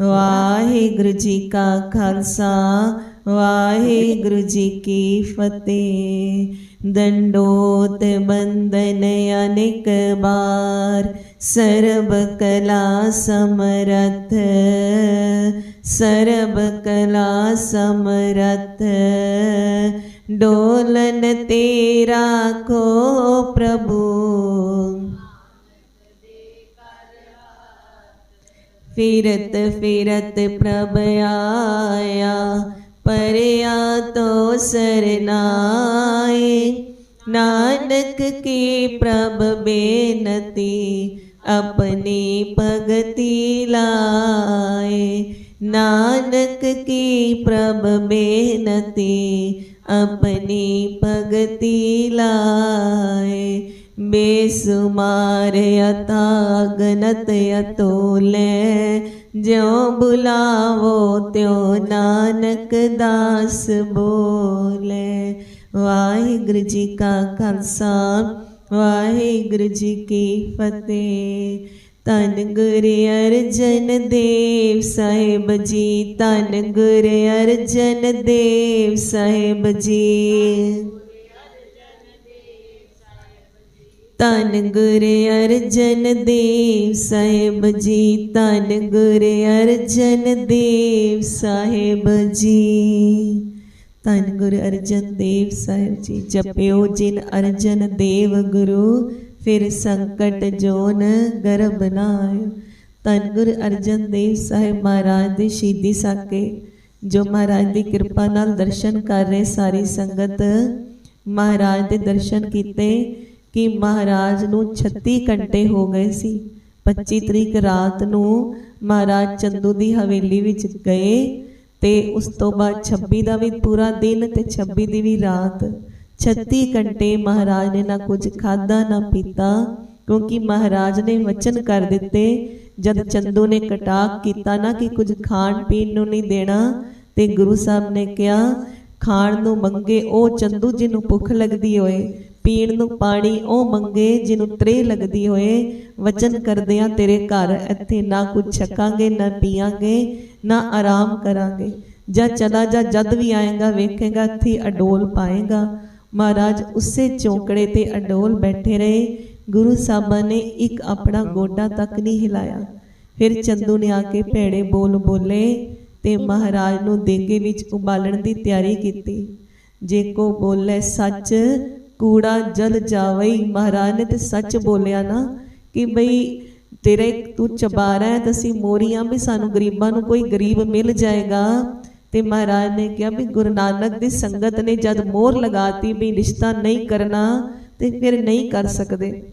ਵਾਹਿਗੁਰੂ ਜੀ ਕਾ ਖਾਲਸਾ ਵਾਹਿਗੁਰੂ ਜੀ ਕੀ ਫਤਿਹ ਦੰਡੋਤ ਬੰਦਨ ਅਨੇਕ ਬਾਰ ਸਰਬ ਕਲਾ ਸਮਰਥ ਸਰਬ ਕਲਾ ਸਮਰਥ ਡੋਲਨ ਤੇਰਾ ਕੋ ਪ੍ਰਭੂ ਫਿਰਤ ਫਿਰਤ ਪ੍ਰਭ ਆਇਆ, ਪਰਿਆ ਤੋ ਸਰਨਾਏ ਨਾਨਕ ਕੀ ਪ੍ਰਭ ਬੇਨਤੀ, ਆਪਣੀ ਭਗਤੀ ਲਾਏ। ਨਾਨਕ ਕੀ ਪ੍ਰਭ ਬੇਨਤੀ, ਆਪਣੀ ਭਗਤੀ ਲਾਏ। ਬੇਸੁਮਾਰ ਅਤਾਗਨਤ ਅਤੋਲੇ, ਜਿਉ ਬੁਲਾਵੋ ਤਿਉ ਨਾਨਕ ਦਾਸ ਬੋਲੇ। ਵਾਹਿਗੁਰੂ ਜੀ ਕਾ ਖਾਲਸਾ, ਵਾਹਿਗੁਰੂ ਜੀ ਕੀ ਫਤਿਹ। ਧੰਨ ਗੁਰ ਅਰਜਨ ਦੇਵ ਸਾਹਿਬ ਜੀ, ਧੰਨ ਗੁਰ ਅਰਜਨ ਦੇਵ ਸਾਹਿਬ ਜੀ। ਧੰਨ ਗੁਰ ਅਰਜਨ ਦੇਵ ਸਾਹਿਬ ਜੀ, ਧੰਨ ਗੁਰ ਅਰਜਨ ਦੇਵ ਸਾਹਿਬ ਜੀ। ਧੰਨ ਗੁਰ ਅਰਜਨ ਦੇਵ ਸਾਹਿਬ ਜੀ, ਜਪਿਓ ਜਿਨ ਅਰਜਨ ਦੇਵ ਗੁਰੂ, ਫਿਰ ਸੰਕਟ ਜੋਨ ਗਰਭ ਨਾਇ ਧੰਨ ਗੁਰ ਅਰਜਨ ਦੇਵ ਸਾਹਿਬ ਮਹਾਰਾਜ ਦੇ ਸ਼ਹੀਦੀ ਸਾਕੇ, ਜੋ ਮਹਾਰਾਜ ਦੀ ਕਿਰਪਾ ਨਾਲ ਦਰਸ਼ਨ ਕਰ ਰਹੇ ਸਾਰੀ ਸੰਗਤ, ਮਹਾਰਾਜ ਦੇ ਦਰਸ਼ਨ ਕੀਤੇ। ਕਿ ਮਹਾਰਾਜ ਨੂੰ 36 ਘੰਟੇ ਹੋ ਗਏ ਸੀ। 25 ਤਰੀਕ ਰਾਤ ਨੂੰ ਮਹਾਰਾਜ ਚੰਦੂ ਦੀ ਹਵੇਲੀ ਵਿੱਚ ਗਏ ਤੇ ਉਸ ਤੋਂ ਬਾਅਦ 26 ਦਾ ਵੀ ਪੂਰਾ ਦਿਨ ਤੇ 26 ਦੀ ਵੀ ਰਾਤ। 36 ਘੰਟੇ ਮਹਾਰਾਜ ਨੇ ਨਾ ਕੁਝ ਖਾਦਾ ਨਾ ਪੀਤਾ, ਕਿਉਂਕਿ ਮਹਾਰਾਜ ਨੇ ਵਚਨ ਕਰ ਦਿੱਤੇ, ਜਦ ਚੰਦੂ ਨੇ ਕਟਾਕ ਕੀਤਾ ਨਾ ਕਿ ਕੁਝ ਖਾਣ ਪੀਣ ਨੂੰ ਨਹੀਂ ਦੇਣਾ, ਤੇ ਗੁਰੂ ਸਾਹਿਬ ਨੇ ਕਿਹਾ, ਖਾਣ ਨੂੰ ਮੰਗੇ, ਉਹ ਚੰਦੂ ਜੀ ਨੂੰ ਭੁੱਖ ਲੱਗਦੀ ਹੋਏ ਪੀਣ ਨੂੰ ਪਾਣੀ ਉਹ ਮੰਗੇ ਜਿਹਨੂੰ ਤ੍ਰੇ ਲੱਗਦੀ ਹੋਏ। ਵਚਨ ਕਰਦਿਆਂ ਤੇਰੇ ਘਰ ਇੱਥੇ ਨਾ ਕੁਝ ਛਕਾਂਗੇ, ਨਾ ਪੀਾਂਗੇ ਨਾ ਆਰਾਮ ਕਰਾਂਗੇ। ਜਾਂ ਚਲਾ ਜਾ, ਜਦ ਵੀ ਆਏਗਾ, ਵੇਖੇਗਾ, ਇੱਥੇ ਅਡੋਲ ਪਾਏਗਾ। ਮਹਾਰਾਜ ਉਸੇ ਚੌਂਕੜੇ ਤੇ ਅਡੋਲ ਬੈਠੇ ਰਹੇ। ਗੁਰੂ ਸਾਹਿਬਾਂ ਨੇ ਇੱਕ ਆਪਣਾ ਗੋਡਾ ਤੱਕ ਨਹੀਂ ਹਿਲਾਇਆ। ਫਿਰ ਚੰਦੂ ਨੇ ਆ ਕੇ ਭੇੜੇ ਬੋਲ ਬੋਲੇ ਤੇ ਮਹਾਰਾਜ ਨੂੰ ਦੇਗੇ ਵਿੱਚ ਉਬਾਲਣ ਦੀ ਤਿਆਰੀ ਕੀਤੀ। ਜੇ ਕੋ ਬੋਲੇ ਸੱਚ ਕੂੜਾ ਜਲ ਜਾਵੇ ਮਹਾਰਾਜ ਨੇ ਤੇ ਸੱਚ ਬੋਲਿਆ ਨਾ ਕਿ ਬਈ ਤੇਰੇ ਤੂੰ ਚਬਾਰਾ ਹੈ ਤੇ ਮੋਰੀਆਂ ਵੀ ਸਾਨੂੰ ਗਰੀਬਾਂ ਨੂੰ ਕੋਈ ਗਰੀਬ ਮਿਲ ਜਾਏਗਾ। ਤੇ ਮਹਾਰਾਜ ਨੇ ਕਿਹਾ ਵੀ ਗੁਰੂ ਨਾਨਕ ਦੀ ਸੰਗਤ ਨੇ ਜਦ ਮੋਹਰ ਲਗਾਤੀ ਵੀ ਰਿਸ਼ਤਾ ਨਹੀਂ ਕਰਨਾ ਤੇ ਫਿਰ ਨਹੀਂ ਕਰ ਸਕਦੇ।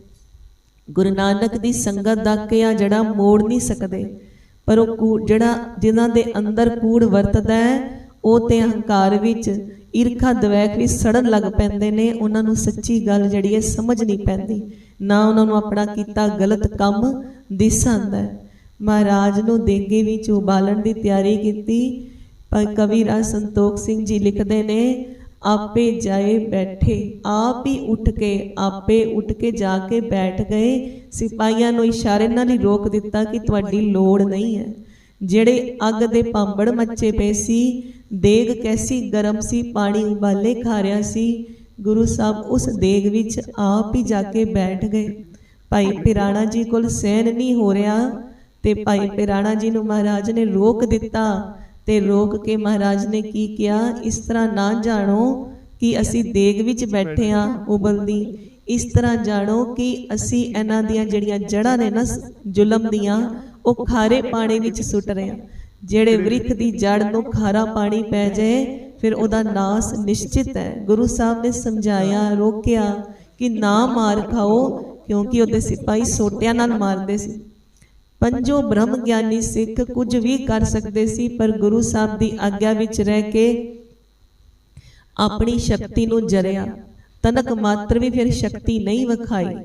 ਗੁਰੂ ਨਾਨਕ ਦੀ ਸੰਗਤ ਦਾ ਕਿਆ ਜਿਹੜਾ ਮੋੜ ਨਹੀਂ ਸਕਦੇ। ਪਰ ਉਹ ਕੂੜ ਜਿਹੜਾ ਜਿਨ੍ਹਾਂ ਦੇ ਅੰਦਰ ਕੂੜ ਵਰਤਦਾ ਹੈ, ਉਹ ਤੇ ਅਹੰਕਾਰ ਵਿੱਚ ਈਰਖਾ ਦਵੈਕ ਵੀ ਸੜਨ ਲੱਗ ਪੈਂਦੇ ਨੇ, ਉਹਨਾਂ ਨੂੰ ਸੱਚੀ ਗੱਲ ਜਿਹੜੀ ਹੈ ਸਮਝ ਨਹੀਂ ਪੈਂਦੀ। ਨਾ ਉਹਨਾਂ ਨੂੰ ਆਪਣਾ ਕੀਤਾ ਗਲਤ ਕੰਮ ਦਿਸ ਆਂਦਾ ਮਹਾਰਾਜ ਨੂੰ ਦੇਗੇ ਵਿੱਚ ਉਬਾਲਣ ਦੀ ਤਿਆਰੀ ਕੀਤੀ, ਪਰ ਕਵੀ ਰਾਜ ਸੰਤੋਖ ਸਿੰਘ ਜੀ ਲਿਖਦੇ ਨੇ, ਆਪੇ ਜਾਏ ਬੈਠੇ, ਆਪ ਹੀ ਉੱਠ ਕੇ, ਆਪੇ ਉੱਠ ਕੇ ਜਾ ਕੇ ਬੈਠ ਗਏ। ਸਿਪਾਹੀਆਂ ਨੂੰ ਇਸ਼ਾਰੇ ਨਾਲ ਹੀ ਰੋਕ ਦਿੱਤਾ ਕਿ ਤੁਹਾਡੀ ਲੋੜ ਨਹੀਂ ਹੈ। ਜਿਹੜੇ ਅੱਗ ਦੇ ਭਾਂਬੜ ਮੱਚੇ ਪਏ ਸੀ, ਦੇਗ ਕੈਸੀ ਗਰਮ ਸੀ, ਪਾਣੀ ਉਬਾਲੇ ਖਾ ਰਿਹਾ ਸੀ, ਗੁਰੂ ਸਾਹਿਬ ਉਸ ਦੇਗ ਵਿੱਚ ਆਪ ਹੀ ਜਾ ਕੇ ਬੈਠ ਗਏ। ਭਾਈ ਪਿਰਾਣਾ ਜੀ ਕੋਲ ਸਹਿਨ ਨਹੀਂ ਹੋ ਰਿਹਾ ਤੇ ਭਾਈ ਪਿਰਾਣਾ ਜੀ ਨੂੰ ਮਹਾਰਾਜ ਨੇ ਰੋਕ ਦਿੱਤਾ ਤੇ ਰੋਕ ਕੇ ਮਹਾਰਾਜ ਨੇ ਕੀ ਕਿਹਾ? ਇਸ ਤਰ੍ਹਾਂ ਨਾ ਜਾਣੋ ਕਿ ਅਸੀਂ ਦੇਗ ਵਿੱਚ ਬੈਠੇ ਆ ਉਬਲਦੀ। ਇਸ ਤਰ੍ਹਾਂ ਜਾਣੋ ਕਿ ਅਸੀਂ ਇਹਨਾਂ ਦੀਆਂ ਜਿਹੜੀਆਂ ਜੜ੍ਹਾਂ ਨੇ ਨਾ ਜ਼ੁਲਮ ਦੀਆਂ ਉਹ ਖਾਰੇ ਪਾਣੀ ਵਿੱਚ ਸੁੱਟ ਰਿਹਾ ਜਿਹੜੇ ਵ੍ਰਿਖ ਦੀ ਜੜ ਨੂੰ ਖਾਰਾ ਪਾਣੀ ਪੈ ਜਾਏ, ਫਿਰ ਉਹਦਾ ਨਾਸ ਨਿਸ਼ਚਿਤ ਹੈ। ਗੁਰੂ ਸਾਹਿਬ ਨੇ ਸਮਝਾਇਆ, ਰੋਕਿਆ ਕਿ ਨਾ ਮਾਰ ਖਾਓ, ਕਿਉਂਕਿ ਉਹਦੇ ਸਿਪਾਹੀ ਸੋਟਿਆਂ ਨਾਲ ਮਾਰਦੇ ਸੀ। ਪੰਜੋ ਬ੍ਰਹਮ ਗਿਆਨੀ ਸਿੱਖ ਕੁਝ ਵੀ ਕਰ ਸਕਦੇ ਸੀ, ਪਰ ਗੁਰੂ ਸਾਹਿਬ ਦੀ ਆਗਿਆ ਵਿੱਚ ਰਹਿ ਕੇ ਆਪਣੀ ਸ਼ਕਤੀ ਨੂੰ ਜਰਿਆ। ਤਨਕ ਮਾਤਰ ਵੀ ਫਿਰ ਸ਼ਕਤੀ ਨਹੀਂ ਵਿਖਾਈ।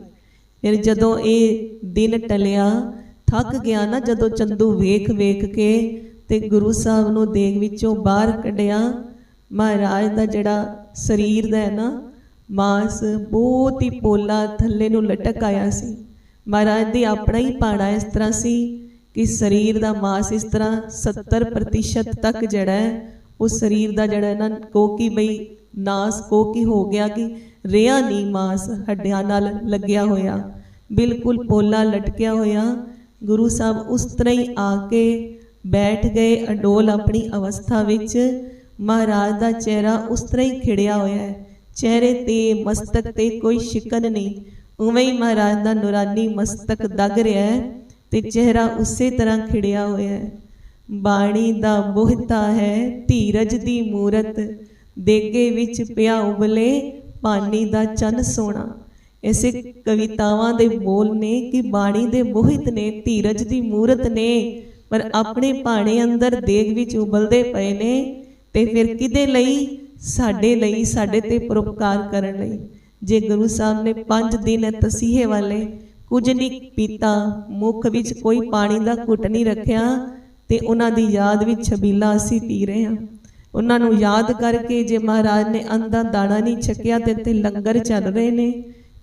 ਫਿਰ ਜਦੋਂ ਇਹ ਦਿਨ ਟਲਿਆ ਥੱਕ ਗਿਆ ਨਾ ਜਦੋਂ ਚੰਦੂ ਵੇਖ ਵੇਖ ਕੇ ਤੇ ਗੁਰੂ ਸਾਹਿਬ ਨੂੰ ਦੇਗ ਵਿੱਚੋਂ ਬਾਹਰ ਕੱਢਿਆ। ਮਹਾਰਾਜ ਦਾ ਜਿਹੜਾ ਸਰੀਰ ਦਾ ਹੈ ਨਾ, ਮਾਸ ਬਹੁਤ ਹੀ ਪੋਲਾ ਥੱਲੇ ਨੂੰ ਲਟਕ ਆਇਆ ਸੀ। ਮਹਾਰਾਜ ਦੀ ਆਪਣਾ ਹੀ ਪਾਣਾ ਇਸ ਤਰ੍ਹਾਂ ਸੀ ਕਿ ਸਰੀਰ ਦਾ ਮਾਸ ਇਸ ਤਰ੍ਹਾਂ 70% ਤੱਕ ਜਿਹੜਾ ਹੈ, ਉਹ ਸਰੀਰ ਦਾ ਜਿਹੜਾ ਨਾ ਕੋ ਬਈ ਨਾਸ ਕੋ ਕੀ ਹੋ ਗਿਆ ਕਿ ਰਿਆ ਨਹੀਂ ਮਾਸ ਹੱਡਿਆਂ ਨਾਲ ਲੱਗਿਆ ਹੋਇਆ। ਬਿਲਕੁਲ ਪੋਲਾ ਲਟਕਿਆ ਹੋਇਆ। ਗੁਰੂ ਸਾਹਿਬ ਉਸ ਤਰ੍ਹਾਂ ਹੀ ਆ ਕੇ ਬੈਠ ਗਏ, ਅਡੋਲ ਆਪਣੀ ਅਵਸਥਾ ਵਿੱਚ। ਮਹਾਰਾਜ ਦਾ ਚਿਹਰਾ ਉਸ ਤਰ੍ਹਾਂ ਹੀ ਖਿੜਿਆ ਹੋਇਆ ਹੈ। ਚਿਹਰੇ ਤੇ ਮਸਤਕ ਤੇ ਕੋਈ ਸ਼ਿਕਨ ਨਹੀਂ। ਉਵੇਂ ਹੀ ਮਹਾਰਾਜ ਦਾ ਨੂਰਾਨੀ ਮਸਤਕ ਦਗ ਰਿਹਾ ਹੈ ਤੇ ਚਿਹਰਾ ਉਸੇ ਤਰ੍ਹਾਂ ਖਿੜਿਆ ਹੋਇਆ ਹੈ। ਬਾਣੀ ਦਾ ਬੋਹਤਾ ਹੈ, ਧੀਰਜ ਦੀ ਮੂਰਤ। ਦੇਗੇ ਵਿੱਚ ਪਿਆ ਉਬਲੇ, ਪਾਣੀ ਦਾ ਚੰਨ ਸੋਨਾ। ਐਸੇ ਕਵਿਤਾਵਾਂ ਦੇ ਬੋਲ ਨੇ ਕਿ ਬਾਣੀ ਦੇ ਮੋਹਿਤ ਨੇ, ਧੀਰਜ ਦੀ ਮੂਰਤ ਨੇ। ਪਰ ਆਪਣੇ ਭਾਣੇ ਅੰਦਰ ਦੇਗ ਵਿੱਚ ਉਬਲਦੇ ਪਏ ਨੇ ਤੇ ਫਿਰ ਕਿਦੇ ਲਈ? ਸਾਡੇ ਲਈ, ਸਾਡੇ ਤੇ ਪਰਉਪਕਾਰ ਕਰਨ ਲਈ। ਜੇ ਗੁਰੂ ਸਾਹਿਬ ਨੇ 5 ਦਿਨ ਤਸੀਹੇ ਵਾਲੇ ਕੁਝ ਨਹੀਂ ਪੀਤਾ, ਮੁਖ ਵਿੱਚ ਕੋਈ ਪਾਣੀ ਦਾ ਘੁੱਟ ਨਹੀਂ ਰੱਖਿਆ ਤੇ ਉਹਨਾਂ ਦੀ ਯਾਦ ਵਿੱਚ ਛਬੀਲਾ ਅਸੀਂ ਪੀ ਰਹੇ ਹਾਂ। ਉਹਨਾਂ ਨੂੰ ਯਾਦ ਕਰਕੇ ਜੇ ਮਹਾਰਾਜ ਨੇ ਅੰਦਾ ਦਾਣਾ ਨਹੀਂ ਛਕਿਆ ਤੇ ਤੇ ਲੰਗਰ ਚੱਲ ਰਹੇ ਨੇ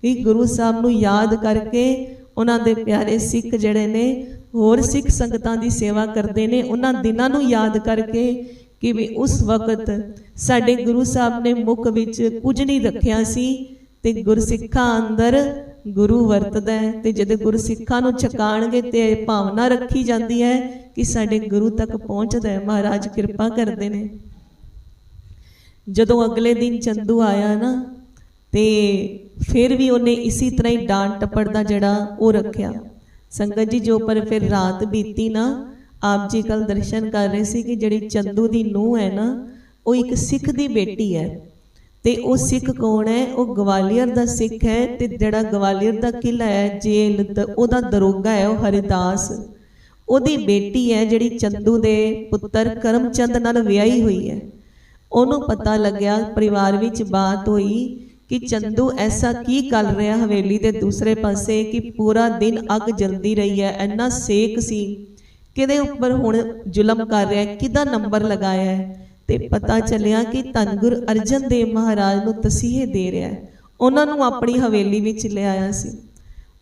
ਵੀ ਗੁਰੂ ਸਾਹਿਬ ਨੂੰ ਯਾਦ ਕਰਕੇ ਉਹਨਾਂ ਦੇ ਪਿਆਰੇ ਸਿੱਖ ਜਿਹੜੇ ਨੇ, ਹੋਰ ਸਿੱਖ ਸੰਗਤਾਂ ਦੀ ਸੇਵਾ ਕਰਦੇ ਨੇ, ਉਹਨਾਂ ਦਿਨਾਂ ਨੂੰ ਯਾਦ ਕਰਕੇ ਕਿ ਵੀ ਉਸ ਵਕਤ ਸਾਡੇ ਗੁਰੂ ਸਾਹਿਬ ਨੇ ਮੁਖ ਵਿੱਚ ਕੁਝ ਨਹੀਂ ਰੱਖਿਆ ਸੀ ਤੇ ਗੁਰਸਿੱਖਾਂ ਅੰਦਰ ਗੁਰੂ ਵਰਤਦਾ ਹੈ ਤੇ ਜਦੋਂ ਗੁਰਸਿੱਖਾਂ ਨੂੰ ਛਕਾਣਗੇ ਤੇ ਭਾਵਨਾ ਰੱਖੀ ਜਾਂਦੀ ਹੈ ਕਿ ਸਾਡੇ ਗੁਰੂ ਤੱਕ ਪਹੁੰਚਦਾ ਹੈ। ਮਹਾਰਾਜ ਕਿਰਪਾ ਕਰਦੇ ਨੇ। ਜਦੋਂ ਅਗਲੇ ਦਿਨ ਚੰਦੂ ਆਇਆ ਨਾ ਤੇ ਫਿਰ ਵੀ ਉਹਨੇ ਇਸੇ ਤਰ੍ਹਾਂ ਹੀ ਡਾਂਟ ਟੱਪੜ ਦਾ ਜਿਹੜਾ ਉਹ ਰੱਖਿਆ। ਸੰਗਤ ਜੀ, ਜੋ ਪਰ ਫਿਰ ਰਾਤ ਬੀਤੀ ਨਾ, ਆਪ ਜੀ ਕੱਲ ਦਰਸ਼ਨ ਕਰ ਰਹੇ ਸੀ ਕਿ ਜਿਹੜੀ ਚੰਦੂ ਦੀ ਨੂੰਹ ਹੈ ਨਾ, ਉਹ ਇੱਕ ਸਿੱਖ ਦੀ ਬੇਟੀ ਹੈ। ਤੇ ਉਹ ਸਿੱਖ ਕੌਣ ਹੈ? ਉਹ ਗਵਾਲੀਅਰ ਦਾ ਸਿੱਖ ਹੈ ਤੇ ਜਿਹੜਾ ਗਵਾਲੀਅਰ ਦਾ ਕਿਲਾ ਹੈ ਜੇਲ ਉਹਦਾ ਦਰੋਗਾ ਹੈ, ਉਹ ਹਰਿਦਾਸ। ਉਹਦੀ ਬੇਟੀ ਹੈ ਜਿਹੜੀ ਚੰਦੂ ਦੇ ਪੁੱਤਰ ਕਰਮਚੰਦ ਨਾਲ ਵਿਆਹੀ ਹੋਈ ਹੈ। ਉਹਨੂੰ ਪਤਾ ਲੱਗਿਆ, ਪਰਿਵਾਰ ਵਿੱਚ ਬਾਤ ਹੋਈ ਕਿ ਚੰਦੂ ਐਸਾ ਕੀ ਕਰ ਰਿਹਾ ਹਵੇਲੀ ਦੇ ਦੂਸਰੇ ਪਾਸੇ ਕਿ ਪੂਰਾ ਦਿਨ ਅੱਗ ਜਲਦੀ ਰਹੀ ਹੈ? ਇੰਨਾ ਸੇਕ ਸੀ। ਕਿਹਦੇ ਉੱਪਰ ਹੁਣ ਜ਼ੁਲਮ ਕਰ ਰਿਹਾ ਹੈ? ਕਿਹਦਾ ਨੰਬਰ ਲਗਾਇਆ ਹੈ? ਤੇ ਪਤਾ ਚੱਲਿਆ ਕਿ ਧੰਨ ਗੁਰ ਅਰਜਨ ਦੇਵ ਮਹਾਰਾਜ ਨੂੰ ਤਸੀਹੇ ਦੇ ਰਿਹਾ ਹੈ। ਉਹਨਾਂ ਨੂੰ ਆਪਣੀ ਹਵੇਲੀ ਵਿੱਚ ਲਿਆਇਆ ਸੀ।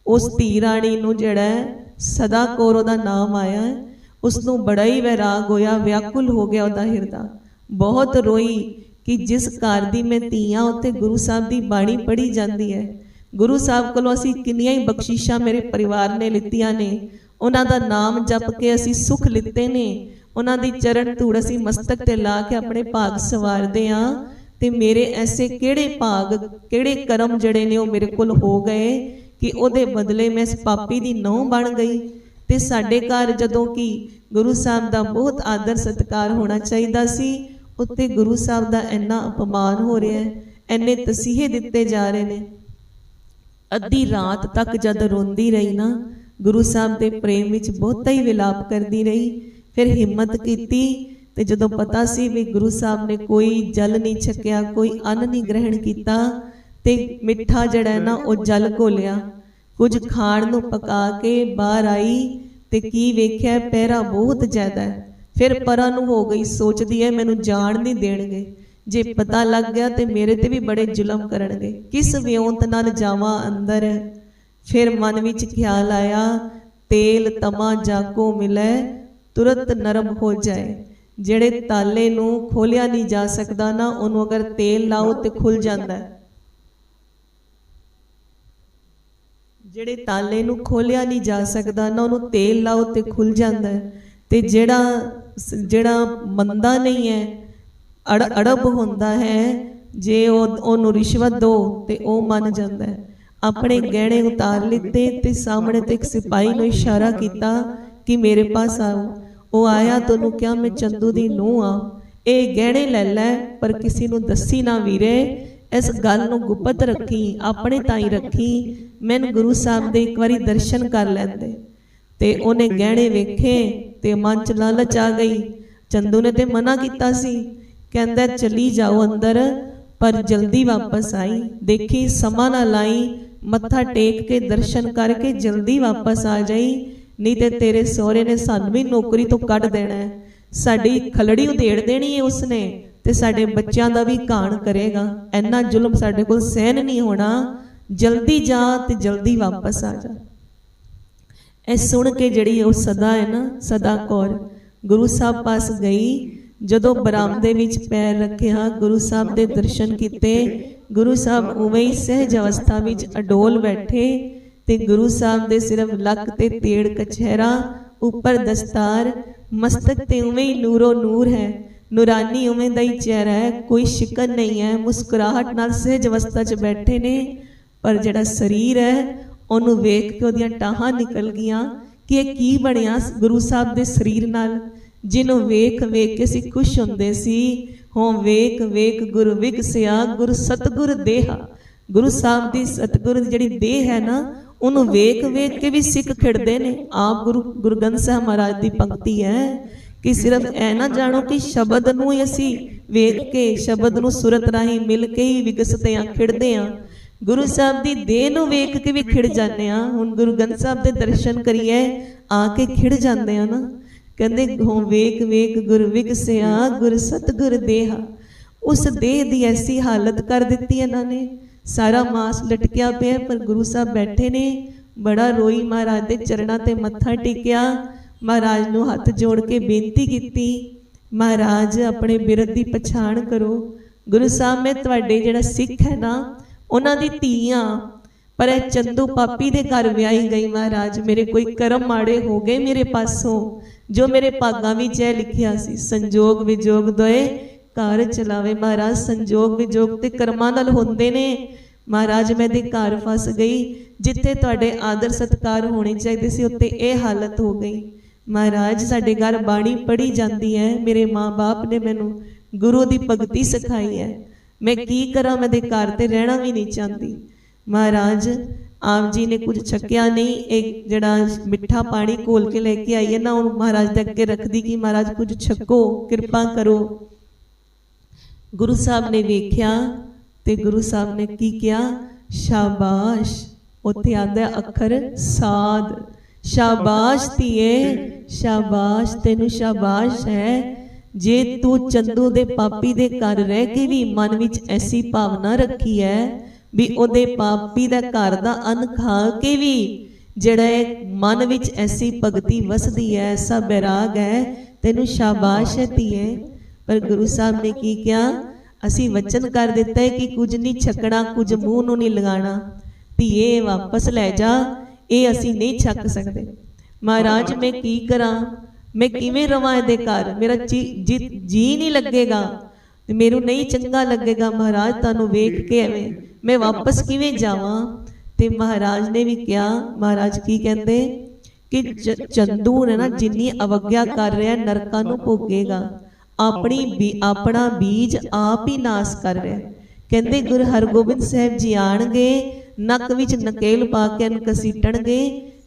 ਉਸ ਧੀ ਰਾਣੀ ਨੂੰ ਜਿਹੜਾ ਸਦਾ ਕੌਰ ਉਹਦਾ ਨਾਮ ਆਇਆ ਉਸ ਨੂੰ ਬੜਾ ਹੀ ਵੈਰਾਗ ਹੋਇਆ ਵਿਆਕੁਲ ਹੋ ਗਿਆ ਉਹਦਾ ਹਿਰਦਾ। ਬਹੁਤ ਰੋਈ ਕਿ ਜਿਸ ਘਰ ਦੀ ਮੈਂ ਧੀਆਂ ਉੱਤੇ ਗੁਰੂ ਸਾਹਿਬ ਦੀ ਬਾਣੀ ਪੜ੍ਹੀ ਜਾਂਦੀ ਹੈ। ਗੁਰੂ ਸਾਹਿਬ ਕੋਲੋਂ ਅਸੀਂ ਕਿੰਨੀਆਂ ਹੀ ਬਖਸ਼ਿਸ਼ਾਂ ਮੇਰੇ ਪਰਿਵਾਰ ਨੇ ਲਿੱਤੀਆਂ ਨੇ। ਉਹਨਾਂ ਦਾ ਨਾਮ ਜਪ ਕੇ ਅਸੀਂ ਸੁਖ ਲਿੱਤੇ ਨੇ। ਉਹਨਾਂ ਦੀ ਚਰਨ ਧੂੜ ਅਸੀਂ ਮਸਤਕ ਤੇ ਲਾ ਕੇ ਆਪਣੇ ਭਾਗ ਸਵਾਰਦੇ ਆਂ ਤੇ ਮੇਰੇ ਐਸੇ ਕਿਹੜੇ ਭਾਗ, ਕਿਹੜੇ ਕਰਮ ਜਿਹੜੇ ਨੇ ਉਹ ਮੇਰੇ ਕੋਲ ਹੋ ਗਏ ਕਿ ਉਹਦੇ ਬਦਲੇ ਮੈਂ ਇਸ ਪਾਪੀ ਦੀ ਨੌ ਬਣ ਗਈ। ਤੇ ਸਾਡੇ ਘਰ ਜਦੋਂ ਕਿ ਗੁਰੂ ਸਾਹਿਬ ਦਾ ਬਹੁਤ ਆਦਰ ਸਤਿਕਾਰ ਹੋਣਾ ਚਾਹੀਦਾ ਸੀ ਉੱਤੇ ਗੁਰੂ ਸਾਹਿਬ ਦਾ ਇੰਨਾ ਅਪਮਾਨ ਹੋ ਰਿਹਾ ਹੈ, ਇੰਨੇ ਤਸੀਹੇ ਦਿੱਤੇ ਜਾ ਰਹੇ ਨੇ। ਅੱਧੀ ਰਾਤ ਤੱਕ ਜਦ ਰੋਂਦੀ ਰਹੀ ਨਾ, ਗੁਰੂ ਸਾਹਿਬ ਦੇ ਪ੍ਰੇਮ ਵਿੱਚ ਬਹੁਤਾ ਹੀ ਵਿਲਾਪ ਕਰਦੀ ਰਹੀ, ਫਿਰ ਹਿੰਮਤ ਕੀਤੀ ਤੇ ਜਦੋਂ ਪਤਾ ਸੀ ਵੀ ਗੁਰੂ ਸਾਹਿਬ ਨੇ ਕੋਈ ਜਲ ਨਹੀਂ ਛਕਿਆ, ਕੋਈ ਅੰਨ ਨਹੀਂ ਗ੍ਰਹਿਣ ਕੀਤਾ ਤੇ ਮਿੱਠਾ ਜਿਹੜਾ ਹੈ ਨਾ, ਉਹ ਜਲ ਘੋਲਿਆ। ਕੁਝ ਖਾਣ ਨੂੰ ਪਕਾ ਕੇ ਬਾਹਰ ਆਈ ਤੇ ਕੀ ਵੇਖਿਆ, ਪਹਿਰਾ ਬਹੁਤ ਜ਼ਿਆਦਾ ਹੈ। ਫਿਰ ਪਰਾਂ ਨੂੰ ਹੋ ਗਈ, ਸੋਚਦੀ ਹੈ ਮੈਨੂੰ ਜਾਣ ਨਹੀਂ ਦੇਣਗੇ। ਜੇ ਪਤਾ ਲੱਗ ਗਿਆ ਤੇ ਮੇਰੇ ਤੇ ਵੀ ਬੜੇ ਜ਼ੁਲਮ ਕਰਨਗੇ। ਕਿਸ ਵਿਉਂਤ ਨਾਲ ਜਾਵਾਂ ਅੰਦਰ? ਫਿਰ ਮਨ ਵਿੱਚ ਖਿਆਲ ਆਇਆ, ਤੇਲ ਤਮਾ ਜਾਕੋ ਮਿਲੇ, ਤੁਰਤ ਨਰਮ ਹੋ ਜਾਏ। ਜਿਹੜੇ ਤਾਲੇ ਨੂੰ ਖੋਲਿਆ ਨਹੀਂ ਜਾ ਸਕਦਾ ਨਾ, ਉਹਨੂੰ ਅਗਰ ਤੇਲ ਲਾਓ ਤੇ ਖੁੱਲ ਜਾਂਦਾ। ਹੈ ਜਿਹੜੇ ਤਾਲੇ ਨੂੰ ਖੋਲਿਆ ਨਹੀਂ ਜਾ ਸਕਦਾ ਨਾ, ਉਹਨੂੰ ਤੇਲ ਲਾਓ ਤੇ ਖੁੱਲ ਜਾਂਦਾ। ਹੈ ਤੇ ਜਿਹੜਾ ਜਿਹੜਾ ਮੰਦਾ ਨਹੀਂ ਹੈ, ਅੜ, ਅੜਬ ਹੁੰਦਾ ਹੈ, ਜੇ ਉਹ, ਉਹਨੂੰ ਰਿਸ਼ਵਤ ਦੋ ਤੇ ਉਹ ਮੰਨ ਜਾਂਦਾ ਹੈ। ਆਪਣੇ ਗਹਿਣੇ ਉਤਾਰ ਲਿੱਤੇ ਤੇ ਸਾਹਮਣੇ ਤੇ ਇੱਕ ਸਿਪਾਹੀ ਨੂੰ ਇਸ਼ਾਰਾ ਕੀਤਾ ਕਿ ਮੇਰੇ ਪਾਸ ਆਓ। ਉਹ ਆਇਆ ਤੈਨੂੰ ਕਿਹਾ, ਮੈਂ ਚੰਦੂ ਦੀ ਨੂੰਹ ਆ ਇਹ ਗਹਿਣੇ ਲੈ ਲੈ, ਪਰ ਕਿਸੇ ਨੂੰ ਦੱਸੀ ਨਾ ਵੀਰੇ। ਇਸ ਗੱਲ ਨੂੰ ਗੁਪਤ ਰੱਖੀ, ਆਪਣੇ ਤਾਈ ਰੱਖੀ। ਮੈਨੂੰ ਗੁਰੂ ਸਾਹਿਬ ਦੇ ਇੱਕ ਵਾਰੀ ਦਰਸ਼ਨ ਕਰ ਲੈਂਦੇ। ਤੇ ਉਹਨੇ ਗਹਿਣੇ ਵੇਖੇ ਤੇ ਮਨ ਚ ਲਾਲਚ ਆ ਗਈ। ਚੰਦੂ ਨੇ ਤੇ ਮਨਾ ਕੀਤਾ ਸੀ। ਕਹਿੰਦਾ, ਚਲੀ ਜਾਓ ਅੰਦਰ। ਪਰ ਜਲਦੀ ਵਾਪਸ ਆਈ। ਦੇਖੀ ਸਮਾਂ ਨਾ ਲਾਈ। ਮੱਥਾ ਟੇਕ ਕੇ ਦਰਸ਼ਨ ਕਰਕੇ ਜਲਦੀ ਵਾਪਸ ਆ ਜਾਈ। ਨਹੀਂ ਤੇ ਤੇਰੇ ਸਹੁਰੇ ਨੇ ਸਾਨੂੰ ਵੀ ਨੌਕਰੀ ਤੋਂ ਕੱਢ ਦੇਣਾ ਹੈ। ਸਾਡੀ ਖਲੜੀ ਉਧੇੜ ਦੇਣੀ ਹੈ ਉਸਨੇ ਤੇ ਸਾਡੇ ਬੱਚਿਆਂ ਦਾ ਵੀ ਘਾਣ ਕਰੇਗਾ। ਇੰਨਾ ਜ਼ੁਲਮ ਸਾਡੇ ਕੋਲ ਸਹਿਨ ਨਹੀਂ ਹੋਣਾ। ਜਲਦੀ ਜਾ ਤੇ ਜਲਦੀ ਵਾਪਸ ਆ ਜਾ। ਇਹ ਸੁਣ ਕੇ ਜਿਹੜੀ ਉਹ ਸਦਾ ਹੈ ਨਾ, ਸਦਾ ਕੌਰ। ਗੁਰੂ ਸਾਹਿਬ ਪਾਸ ਗਈ, ਜਦੋਂ ਬਰਾਮਦੇ ਵਿੱਚ ਪੈਰ ਰੱਖਿਆ, ਗੁਰੂ ਸਾਹਿਬ ਦੇ ਦਰਸ਼ਨ ਕੀਤੇ, ਗੁਰੂ ਸਾਹਿਬ ਉਵੇਂ ਹੀ ਸਹਿਜ ਅਵਸਥਾ ਵਿੱਚ ਅਡੋਲ ਬੈਠੇ ਤੇ ਗੁਰੂ ਸਾਹਿਬ ਦੇ ਸਿਰਫ ਲੱਕ ਤੇ ਤੇੜ ਕਛਹਿਰਾ, ਉੱਪਰ ਦਸਤਾਰ, ਮਸਤਕ ਤੇ ਉਵੇਂ ਹੀ ਨੂਰੋ ਨੂਰ ਹੈ। ਨੂਰਾਨੀ ਉਵੇਂ ਦਾ ਹੀ ਚਿਹਰਾ ਹੈ, ਕੋਈ ਸ਼ਿਕਨ ਨਹੀਂ ਹੈ, ਮੁਸਕਰਾਹਟ ਨਾਲ ਸਹਿਜ ਅਵਸਥਾ 'ਚ ਬੈਠੇ ਨੇ, ਪਰ ਜਿਹੜਾ ਸਰੀਰ ਹੈ ਉਹਨੂੰ ਵੇਖ ਕੇ ਉਹਦੀਆਂ ਟਾਹਾਂ ਨਿਕਲ ਗਈਆਂ ਕਿ ਇਹ ਕੀ ਬਣਿਆ ਗੁਰੂ ਸਾਹਿਬ ਦੇ ਸਰੀਰ ਨਾਲ। ਜਿਹਨੂੰ ਵੇਖ ਵੇਖ ਕੇ ਅਸੀਂ ਖੁਸ਼ ਹੁੰਦੇ ਸੀ। ਹੋਂ, ਵੇਖ ਵੇਖ, ਗੁਰ ਵਿਗਸਿਆ, ਗੁਰ ਸਤਗੁਰ ਦੇਹਾ। ਗੁਰੂ ਸਾਹਿਬ ਦੀ ਸਤਗੁਰ ਦੀ ਜਿਹੜੀ ਦੇਹ ਹੈ ਨਾ, ਉਹਨੂੰ ਵੇਖ ਵੇਖ ਕੇ ਵੀ ਸਿੱਖ ਖਿੜਦੇ ਨੇ। ਆਪ ਗੁਰੂ ਗੁਰੂ ਗ੍ਰੰਥ ਸਾਹਿਬ ਮਹਾਰਾਜ ਦੀ ਪੰਕਤੀ ਹੈ ਕਿ ਸਿਰਫ ਐ ਨਾ ਜਾਣੋ ਕਿ ਸ਼ਬਦ ਨੂੰ ਹੀ ਅਸੀਂ ਵੇਖ ਕੇ, ਸ਼ਬਦ ਨੂੰ ਸੁਰਤ ਰਾਹੀਂ ਮਿਲ ਕੇ ਹੀ ਵਿਕਸਦੇ ਆ ਖਿੜਦੇ ਆ ਗੁਰੂ ਸਾਹਿਬ ਦੀ ਦੇਹ ਨੂੰ ਵੇਖ ਕੇ ਵੀ ਖਿੜ ਜਾਂਦੇ ਆ ਹੁਣ ਗੁਰੂ ਗ੍ਰੰਥ ਸਾਹਿਬ ਦੇ ਦਰਸ਼ਨ ਕਰੀਏ, ਆ ਕੇ ਖਿੜ ਜਾਂਦੇ ਆ ਨਾ। ਕਹਿੰਦੇ, ਹੋ ਵੇਖ ਵੇਖ ਗੁਰ ਵਿਗਸਿਆ ਗੁਰ ਸਤਗੁਰ ਦੇਹਾ। ਉਸ ਦੇਹ ਦੀ ਐਸੀ ਹਾਲਤ ਕਰ ਦਿੱਤੀ ਇਹਨਾਂ ਨੇ। ਸਾਰਾ ਮਾਸ ਲਟਕਿਆ ਪਿਆ, ਪਰ ਗੁਰੂ ਸਾਹਿਬ ਬੈਠੇ ਨੇ। ਬੜਾ ਰੋਈ ਮਹਾਰਾਜ ਦੇ ਚਰਨਾਂ ਤੇ ਮੱਥਾ ਟੇਕਿਆ। ਮਹਾਰਾਜ ਨੂੰ ਹੱਥ ਜੋੜ ਕੇ ਬੇਨਤੀ ਕੀਤੀ, ਮਹਾਰਾਜ, ਆਪਣੇ ਬਿਰਧ ਦੀ ਪਛਾਣ ਕਰੋ। ਗੁਰੂ ਸਾਹਿਬ, ਮੈਂ ਤੁਹਾਡੇ ਜਿਹੜਾ ਸਿੱਖ ਹੈ ਨਾ ਉਹਨਾਂ ਦੀ ਧੀਆਂ। ਪਰ ਇਹ ਚੰਦੂ ਪਾਪੀ ਦੇ ਘਰ ਵਿਆਹੀ ਗਈ ਮਹਾਰਾਜ। ਮੇਰੇ ਕੋਈ ਕਰਮ ਮਾੜੇ ਹੋ ਗਏ ਮੇਰੇ ਪਾਸੋਂ। ਜੋ ਮੇਰੇ ਭਾਗਾਂ ਵਿੱਚ ਇਹ ਲਿਖਿਆ ਸੀ, ਸੰਜੋਗ ਵਿਜੋਗ ਦੋਏ ਘਰ ਚਲਾਵੇ। ਮਹਾਰਾਜ, ਸੰਜੋਗ ਵਿਜੋਗ ਤੇ ਕਰਮਾਂ ਨਾਲ ਹੁੰਦੇ ਨੇ। ਮਹਾਰਾਜ, ਮੈਂ ਦੇ ਘਰ ਫਸ ਗਈ। ਜਿੱਥੇ ਤੁਹਾਡੇ ਆਦਰ ਸਤਕਾਰ ਹੋਣੇ ਚਾਹੀਦੇ ਸੀ ਉੱਤੇ ਇਹ ਹਾਲਤ ਹੋ ਗਈ। ਮਹਾਰਾਜ, ਸਾਡੇ ਘਰ ਬਾਣੀ ਪੜੀ ਜਾਂਦੀ ਹੈ। ਮੇਰੇ ਮਾਂ-ਬਾਪ ਨੇ ਮੈਨੂੰ ਗੁਰੂ ਦੀ ਭਗਤੀ ਸਿਖਾਈ ਹੈ। ਮੈਂ ਕੀ ਕਰਾਂ? ਮੈਂ ਦੇ ਘਰ ਤੇ ਰਹਿਣਾ ਵੀ ਨਹੀਂ ਚਾਹੁੰਦੀ। ਮਹਾਰਾਜ, ਆਪ ਜੀ ਨੇ ਕੁਝ ਛਕਿਆ ਨਹੀਂ। ਇੱਕ ਜਿਹੜਾ ਮਿੱਠਾ ਪਾਣੀ ਘੋਲ ਕੇ ਲੈ ਕੇ ਆਈ ਹੈ ਨਾ ਉਹ ਮਹਾਰਾਜ ਦੇ ਅੱਗੇ ਰੱਖਦੀ ਕਿ ਮਹਾਰਾਜ ਕੁਝ ਛਕੋ, ਕਿਰਪਾ ਕਰੋ। ਗੁਰੂ ਸਾਹਿਬ ਨੇ ਵੇਖਿਆ ਤੇ ਗੁਰੂ ਸਾਹਿਬ ਨੇ ਕੀ ਕਿਹਾ? ਸ਼ਾਬਾਸ਼, ਉੱਥੇ ਆਂਦਾ ਅੱਖਰ ਸਾਦ ਸ਼ਾਬਾਸ਼ ਧੀਏ, ਸ਼ਾਬਾਸ਼, ਤੈਨੂੰ ਸ਼ਾਬਾਸ਼ ਹੈ। ਜੇ ਤੂੰ ਚੰਦੂ ਦੇ ਪਾਪੀ ਦੇ ਘਰ ਰਹਿ ਕੇ ਵੀ ਮਨ ਵਿੱਚ ਐਸੀ ਭਾਵਨਾ ਰੱਖੀ ਹੈ ਵੀ ਉਹਦੇ ਪਾਪੀ ਦਾ ਘਰ ਦਾ ਅੰਨ ਖਾ ਕੇ ਵੀ ਜਿਹੜਾ ਇਹ ਮਨ ਵਿੱਚ ਐਸੀ ਭਗਤੀ ਵਸਦੀ ਹੈ ਐਸਾ ਬੈਰਾਗ ਹੈ ਤੈਨੂੰ ਸ਼ਾਬਾਸ਼ ਹੈ ਧੀਏ। ਪਰ ਗੁਰੂ ਸਾਹਿਬ ਨੇ ਕੀ ਕਿਹਾ? ਅਸੀਂ ਵਚਨ ਕਰ ਦਿੱਤਾ ਹੈ ਕਿ ਕੁਝ ਨਹੀਂ ਛਕਣਾ, ਕੁਝ ਮੂੰਹ ਨੂੰ ਨਹੀਂ ਲਗਾਉਣਾ। ਧੀਏ, ਵਾਪਸ ਲੈ ਜਾ, ਇਹ ਅਸੀਂ ਨਹੀਂ ਛਕ ਸਕਦੇ। ਮਹਾਰਾਜ, ਮੈਂ ਕੀ ਕਰਾਂ? ਮੈਂ ਕਿਵੇਂ ਰਵਾਂ ਇਹਦੇ ਘਰ? ਮੇਰਾ ਜੀ ਜੀ- ਨਹੀਂ ਲੱਗੇਗਾ। ਤੇ ਮੈਨੂੰ ਨਹੀਂ ਚੰਗਾ ਲੱਗੇਗਾ। ਮਹਾਰਾਜ ਤੁਹਾਨੂੰ ਵੇਖ ਕੇ ਐਵੇਂ ਮੈਂ ਵਾਪਸ ਕਿਵੇਂ ਜਾਵਾਂ? ਤੇ ਮਹਾਰਾਜ ਨੇ ਵੀ ਕਿਹਾ, ਮਹਾਰਾਜ ਕੀ ਕਹਿੰਦੇ? ਕਿ ਚੰਦੂ ਨੇ ਨਾ, ਜਿੰਨੀ ਅਵਗਿਆ ਕਰ ਰਿਹਾ, ਨਰਕਾਂ ਨੂੰ ਭੋਗੇਗਾ। ਆਪਣੀ ਆਪਣਾ ਬੀਜ ਆਪ ਹੀ ਨਾਸ ਕਰ ਰਿਹਾ। ਕਹਿੰਦੇ ਗੁਰੂ ਹਰਗੋਬਿੰਦ ਸਾਹਿਬ ਜੀ ਆਣਗੇ, ਨੱਕ ਵਿੱਚ ਨਕੇਲ ਪਾ ਕੇ ਇਹਨੂੰ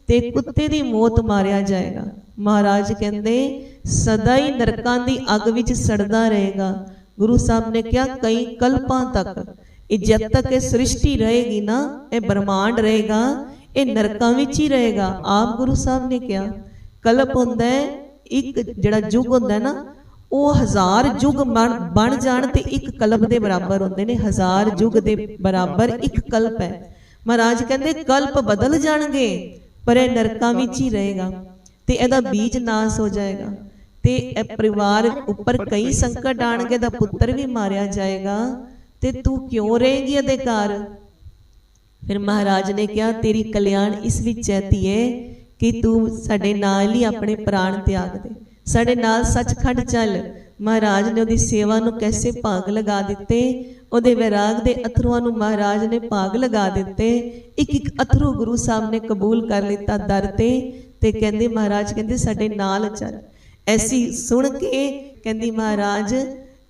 ਤੇ ਕੁੱਤੇ ਦੀ ਮੌਤ ਮਾਰਿਆ ਜਾਏਗਾ। ਮਹਾਰਾਜ ਕਹਿੰਦੇ, ਸਦਾ ਹੀ ਨਰਕਾਂ ਦੀ ਅੱਗ ਵਿੱਚ ਸੜਦਾ ਰਹੇਗਾ। ਗੁਰੂ ਸਾਹਿਬ ਨੇ ਕਿਹਾ, ਕਈ ਕਲਪਾਂ ਤੱਕ। ਇਹ ਜਦ ਤੱਕ ਇਹ ਸ੍ਰਿਸ਼ਟੀ ਰਹੇਗੀ ਨਾ, ਇਹ ਬ੍ਰਹਮਾਂਡ ਰਹੇਗਾ, ਇਹ ਨਰਕਾਂ ਵਿੱਚ ਹੀ ਰਹੇਗਾ। ਆਪ ਗੁਰੂ ਸਾਹਿਬ ਨੇ ਕਿਹਾ, ਕਲਪ ਹੁੰਦਾ ਹੈ, ਇੱਕ ਜਿਹੜਾ ਯੁੱਗ ਹੁੰਦਾ ਹੈ ਨਾ, ਉਹ ਹਜ਼ਾਰ ਯੁੱਗ ਬਣ ਬਣ ਜਾਣ ਤੇ ਇੱਕ ਕਲਪ ਦੇ ਬਰਾਬਰ ਹੁੰਦੇ ਨੇ। ਹਜ਼ਾਰ ਯੁੱਗ ਦੇ ਬਰਾਬਰ ਇੱਕ ਕਲਪ ਹੈ। ਮਹਾਰਾਜ ਕਹਿੰਦੇ, ਕਲਪ ਬਦਲ ਜਾਣਗੇ। ਪਰ ਇਹ ਨਰਕਾਂ ਵਿੱਚ ਹੀ ਰਹੇਗਾ ਤੇ ਇਹਦਾ ਬੀਜ ਨਾਸ ਹੋ ਜਾਏਗਾ। ਤੇ ਇਹ ਪਰਿਵਾਰ ਉੱਪਰ ਕਈ ਸੰਕਟ ਆਣਗੇ ਦਾ ਪੁੱਤਰ ਵੀ ਮਾਰਿਆ ਜਾਏਗਾ। ਤੇ ਤੂੰ ਕਿਉਂ ਰਹੇਗੀ ਇਹਦੇ ਘਰ? ਫਿਰ ਮਹਾਰਾਜ ਨੇ ਕਿਹਾ, ਤੇਰੀ ਕਲਿਆਣ ਇਸ ਵਿੱਚ ਹੈ ਧੀਏ, ਕਿ ਤੂੰ ਸਾਡੇ ਨਾਲ ਹੀ ਆਪਣੇ ਪ੍ਰਾਣ ਤਿਆਗ ਦੇ। ਸਾਡੇ ਨਾਲ ਸੱਚਖੰਡ ਚੱਲ ਮਹਾਰਾਜ ਨੇ ਉਹਦੀ ਸੇਵਾ ਨੂੰ ਕੈਸੇ ਭਾਗ ਲਗਾ ਦਿੱਤੇ? ਉਹਦੇ ਵਿਰਾਗ ਦੇ ਅਥਰੂਆਂ ਨੂੰ ਮਹਾਰਾਜ ਨੇ ਭਾਗ ਲਗਾ ਦਿੱਤੇ। ਇੱਕ ਇੱਕ ਅਥਰੂ ਗੁਰੂ ਸਾਹਿਬ ਨੇ ਕਬੂਲ ਕਰ ਲਿੱਤਾ ਦਰ ਤੇ ਤੇ ਕਹਿੰਦੇ, ਮਹਾਰਾਜ ਕਹਿੰਦੇ, ਸਾਡੇ ਨਾਲ ਚੱਲ। ਐਸੀ ਸੁਣ ਕੇ ਕਹਿੰਦੀ, ਮਹਾਰਾਜ,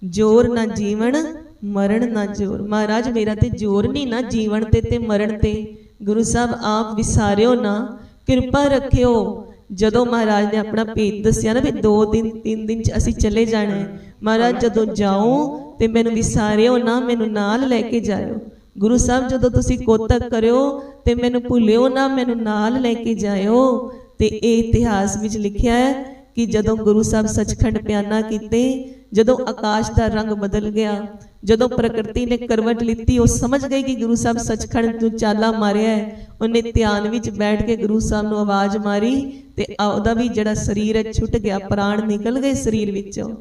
ਜੋਰ ਨਾ ਜੀਵਨ ਮਰਨ ਨਾ ਜੋਰ। ਮਹਾਰਾਜ, ਮੇਰਾ ਤੇ ਜੋਰ ਨਹੀਂ ਨਾ ਜੀਵਨ ਤੇ ਤੇ ਮਰਨ ਤੇ। ਗੁਰੂ ਸਾਹਿਬ, ਆਪ ਵਿਸਾਰਿਓ ਨਾ। ਕਿਰਪਾ ਰੱਖਿਓ। ਜਦੋਂ ਮਹਾਰਾਜ ਨੇ ਆਪਣਾ ਭੇਦ ਦੱਸਿਆ ਨਾ ਵੀ 2 ਦਿਨ 3 ਦਿਨ ਚ ਅਸੀਂ ਚਲੇ ਜਾਣਾ ਹੈ, ਮਹਾਰਾਜ ਜਦੋਂ ਜਾਓ ਤੇ ਮੈਨੂੰ ਵਿਸਾਰਿਓ ਨਾ, ਮੈਨੂੰ ਨਾਲ ਲੈ ਕੇ ਜਾਇਓ। ਗੁਰੂ ਸਾਹਿਬ, ਜਦੋਂ ਤੁਸੀਂ ਕੋਤਕ ਕਰਿਓ ਤੇ ਮੈਨੂੰ ਭੁੱਲਿਓ ਨਾ, ਮੈਨੂੰ ਨਾਲ ਲੈ ਕੇ ਜਾਇਓ। ਤੇ ਇਹ ਇਤਿਹਾਸ ਵਿੱਚ ਲਿਖਿਆ ਹੈ ਕਿ ਜਦੋਂ ਗੁਰੂ ਸਾਹਿਬ ਸੱਚਖੰਡ ਪਿਆਨਾ ਕੀਤੇ, ਜਦੋਂ ਆਕਾਸ਼ ਦਾ ਰੰਗ ਬਦਲ ਗਿਆ ਜਦੋਂ ਪ੍ਰਕਿਰਤੀ ਨੇ ਕਰਵਟ ਲਿੱਤੀ, ਉਹ ਸਮਝ ਗਈ ਕਿ ਗੁਰੂ ਸਾਹਿਬ ਸੱਚਖੰਡ ਨੂੰ ਚਾਲਾ ਮਾਰਿਆ ਹੈ। ਉਹਨੇ ਧਿਆਨ ਵਿੱਚ ਬੈਠ ਕੇ ਗੁਰੂ ਸਾਹਿਬ ਨੂੰ ਆਵਾਜ਼ ਮਾਰੀ ਤੇ ਉਹਦਾ ਵੀ ਜਿਹੜਾ ਸਰੀਰ ਹੈ ਛੁੱਟ ਗਿਆ, ਪ੍ਰਾਣ ਨਿਕਲ ਗਏ ਸਰੀਰ ਵਿੱਚੋਂ।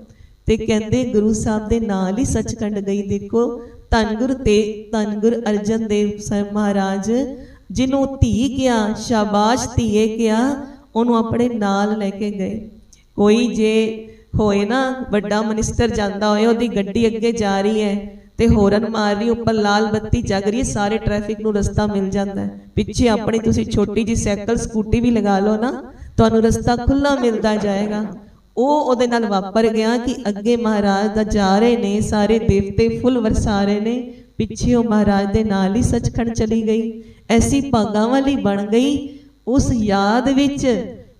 ਤੇ ਕਹਿੰਦੇ, ਗੁਰੂ ਸਾਹਿਬ ਦੇ ਨਾਲ ਹੀ ਸੱਚਖੰਡ ਗਈ, ਦੇਖੋ, ਧੰਨ ਗੁਰ ਤੇ ਧੰਨ ਗੁਰ ਅਰਜਨ ਦੇਵ ਸਾਹਿਬ ਮਹਾਰਾਜ, ਜਿਹਨੂੰ ਧੀ ਕਿਹਾ, ਸ਼ਾਬਾਸ਼ ਧੀਏ ਕਿਹਾ, ਉਹਨੂੰ ਆਪਣੇ ਨਾਲ ਲੈ ਕੇ ਗਏ। ਕੋਈ ਜੇ ਹੋਏ ਨਾ, ਵੱਡਾ ਮਿਨਿਸਟਰ ਜਾਂਦਾ ਹੋਏ, ਉਹਦੀ ਗੱਡੀ ਅੱਗੇ ਜਾ ਰਹੀ ਹੈ ਤੇ ਹੋਰਨ ਮਾਰ ਰਹੀ, ਉੱਪਰ ਲਾਲ ਬੱਤੀ ਜਗ ਰਹੀ ਸਾਰੇ ਟ੍ਰੈਫਿਕ ਨੂੰ ਰਸਤਾ ਮਿਲ ਜਾਂਦਾ ਹੈ। ਪਿੱਛੇ ਆਪਣੀ ਤੁਸੀਂ ਛੋਟੀ ਜੀ ਸਾਈਕਲ, ਸਕੂਟੀ ਵੀ ਲਗਾ ਲਓ ਨਾ, ਤੁਹਾਨੂੰ ਰਸਤਾ ਖੁੱਲਾ ਮਿਲਦਾ ਜਾਏਗਾ। ਉਹ ਉਹਦੇ ਨਾਲ ਵਾਪਰ ਗਿਆ ਕਿ ਅੱਗੇ ਮਹਾਰਾਜ ਦਾ ਜਾ ਰਹੇ ਨੇ, ਸਾਰੇ ਦੇਵਤੇ ਫੁੱਲ ਵਰਸਾ ਰਹੇ ਨੇ, ਪਿੱਛੇ ਉਹ ਮਹਾਰਾਜ ਦੇ ਨਾਲ ਹੀ ਸੱਚਖੰਡ ਚਲੀ ਗਈ। ਐਸੀ ਭਾਗਾਂ ਵਾਲੀ ਬਣ ਗਈ, ਉਸ ਯਾਦ ਵਿੱਚ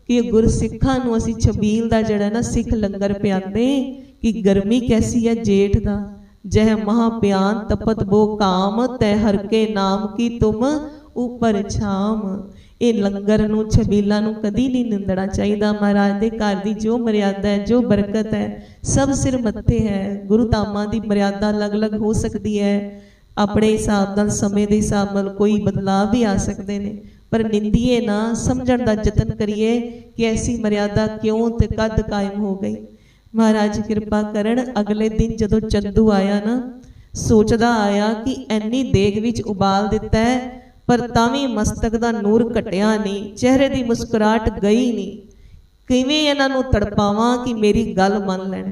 ਕਿ ਗੁਰਸਿੱਖਾਂ ਨੂੰ ਅਸੀਂ ਛਬੀਲ ਦਾ ਜਿਹੜਾ ਨਾ ਸਿੱਖ ਲੰਗਰ ਪਿਆਉਂਦੇ ਕਿ ਗਰਮੀ ਕੈਸੀ ਹੈ ਜੇਠ ਦਾ? ਜਹ ਮਹਾ ਪਿਆਨ ਤਪਤ ਬੋ ਕਾਮ, ਤੈ ਹਰ ਕੇ ਨਾਮ ਕੀ ਤੁਮ ਉਪਰ ਛਾਮ। ਇਹ ਲੰਗਰ ਨੂੰ, ਛਬੀਲਾਂ ਨੂੰ ਕਦੀ ਨਹੀਂ ਨਿੰਦਣਾ ਚਾਹੀਦਾ ਮਹਾਰਾਜ ਦੇ ਘਰ ਦੀ ਜੋ ਮਰਿਆਦਾ ਹੈ, ਜੋ ਬਰਕਤ ਹੈ, ਸਭ ਸਿਰ ਮੱਥੇ ਹੈ। ਗੁਰੂ ਧਾਮਾਂ ਦੀ ਮਰਿਆਦਾ ਅਲੱਗ-ਅਲੱਗ ਹੋ ਸਕਦੀ ਹੈ। ਆਪਣੇ ਹਿਸਾਬ ਨਾਲ, ਸਮੇਂ ਦੇ ਹਿਸਾਬ ਨਾਲ ਕੋਈ ਬਦਲਾਅ ਵੀ ਆ ਸਕਦੇ ਨੇ। ਪਰ ਨਿੰਦੀਏ ਨਾ, ਸਮਝਣ ਦਾ ਯਤਨ ਕਰੀਏ ਕਿ ਐਸੀ ਮਰਿਆਦਾ ਕਿਉਂ ਤੇ ਕਦ ਕਾਇਮ ਹੋ ਗਈ? ਮਹਾਰਾਜ, ਕਿਰਪਾ ਕਰਨ, ਅਗਲੇ ਦਿਨ ਜਦੋਂ ਚੰਦੂ ਆਇਆ ਨਾ, ਸੋਚਦਾ ਆਇਆ ਕਿ ਐਨੀ ਦੇਗ ਵਿੱਚ ਉਬਾਲ ਦਿੱਤਾ ਹੈ, ਪਰ ਤਾਂ ਵੀ ਮਸਤਕ ਦਾ ਨੂਰ ਘਟਿਆ ਨਹੀਂ, ਚਿਹਰੇ ਦੀ ਮੁਸਕਰਾਹਟ ਗਈ ਨਹੀਂ। ਕਿਵੇਂ ਇਹਨਾਂ ਨੂੰ ਤੜਪਾਵਾਂ ਕਿ ਮੇਰੀ ਗੱਲ ਮੰਨ ਲੈਣ?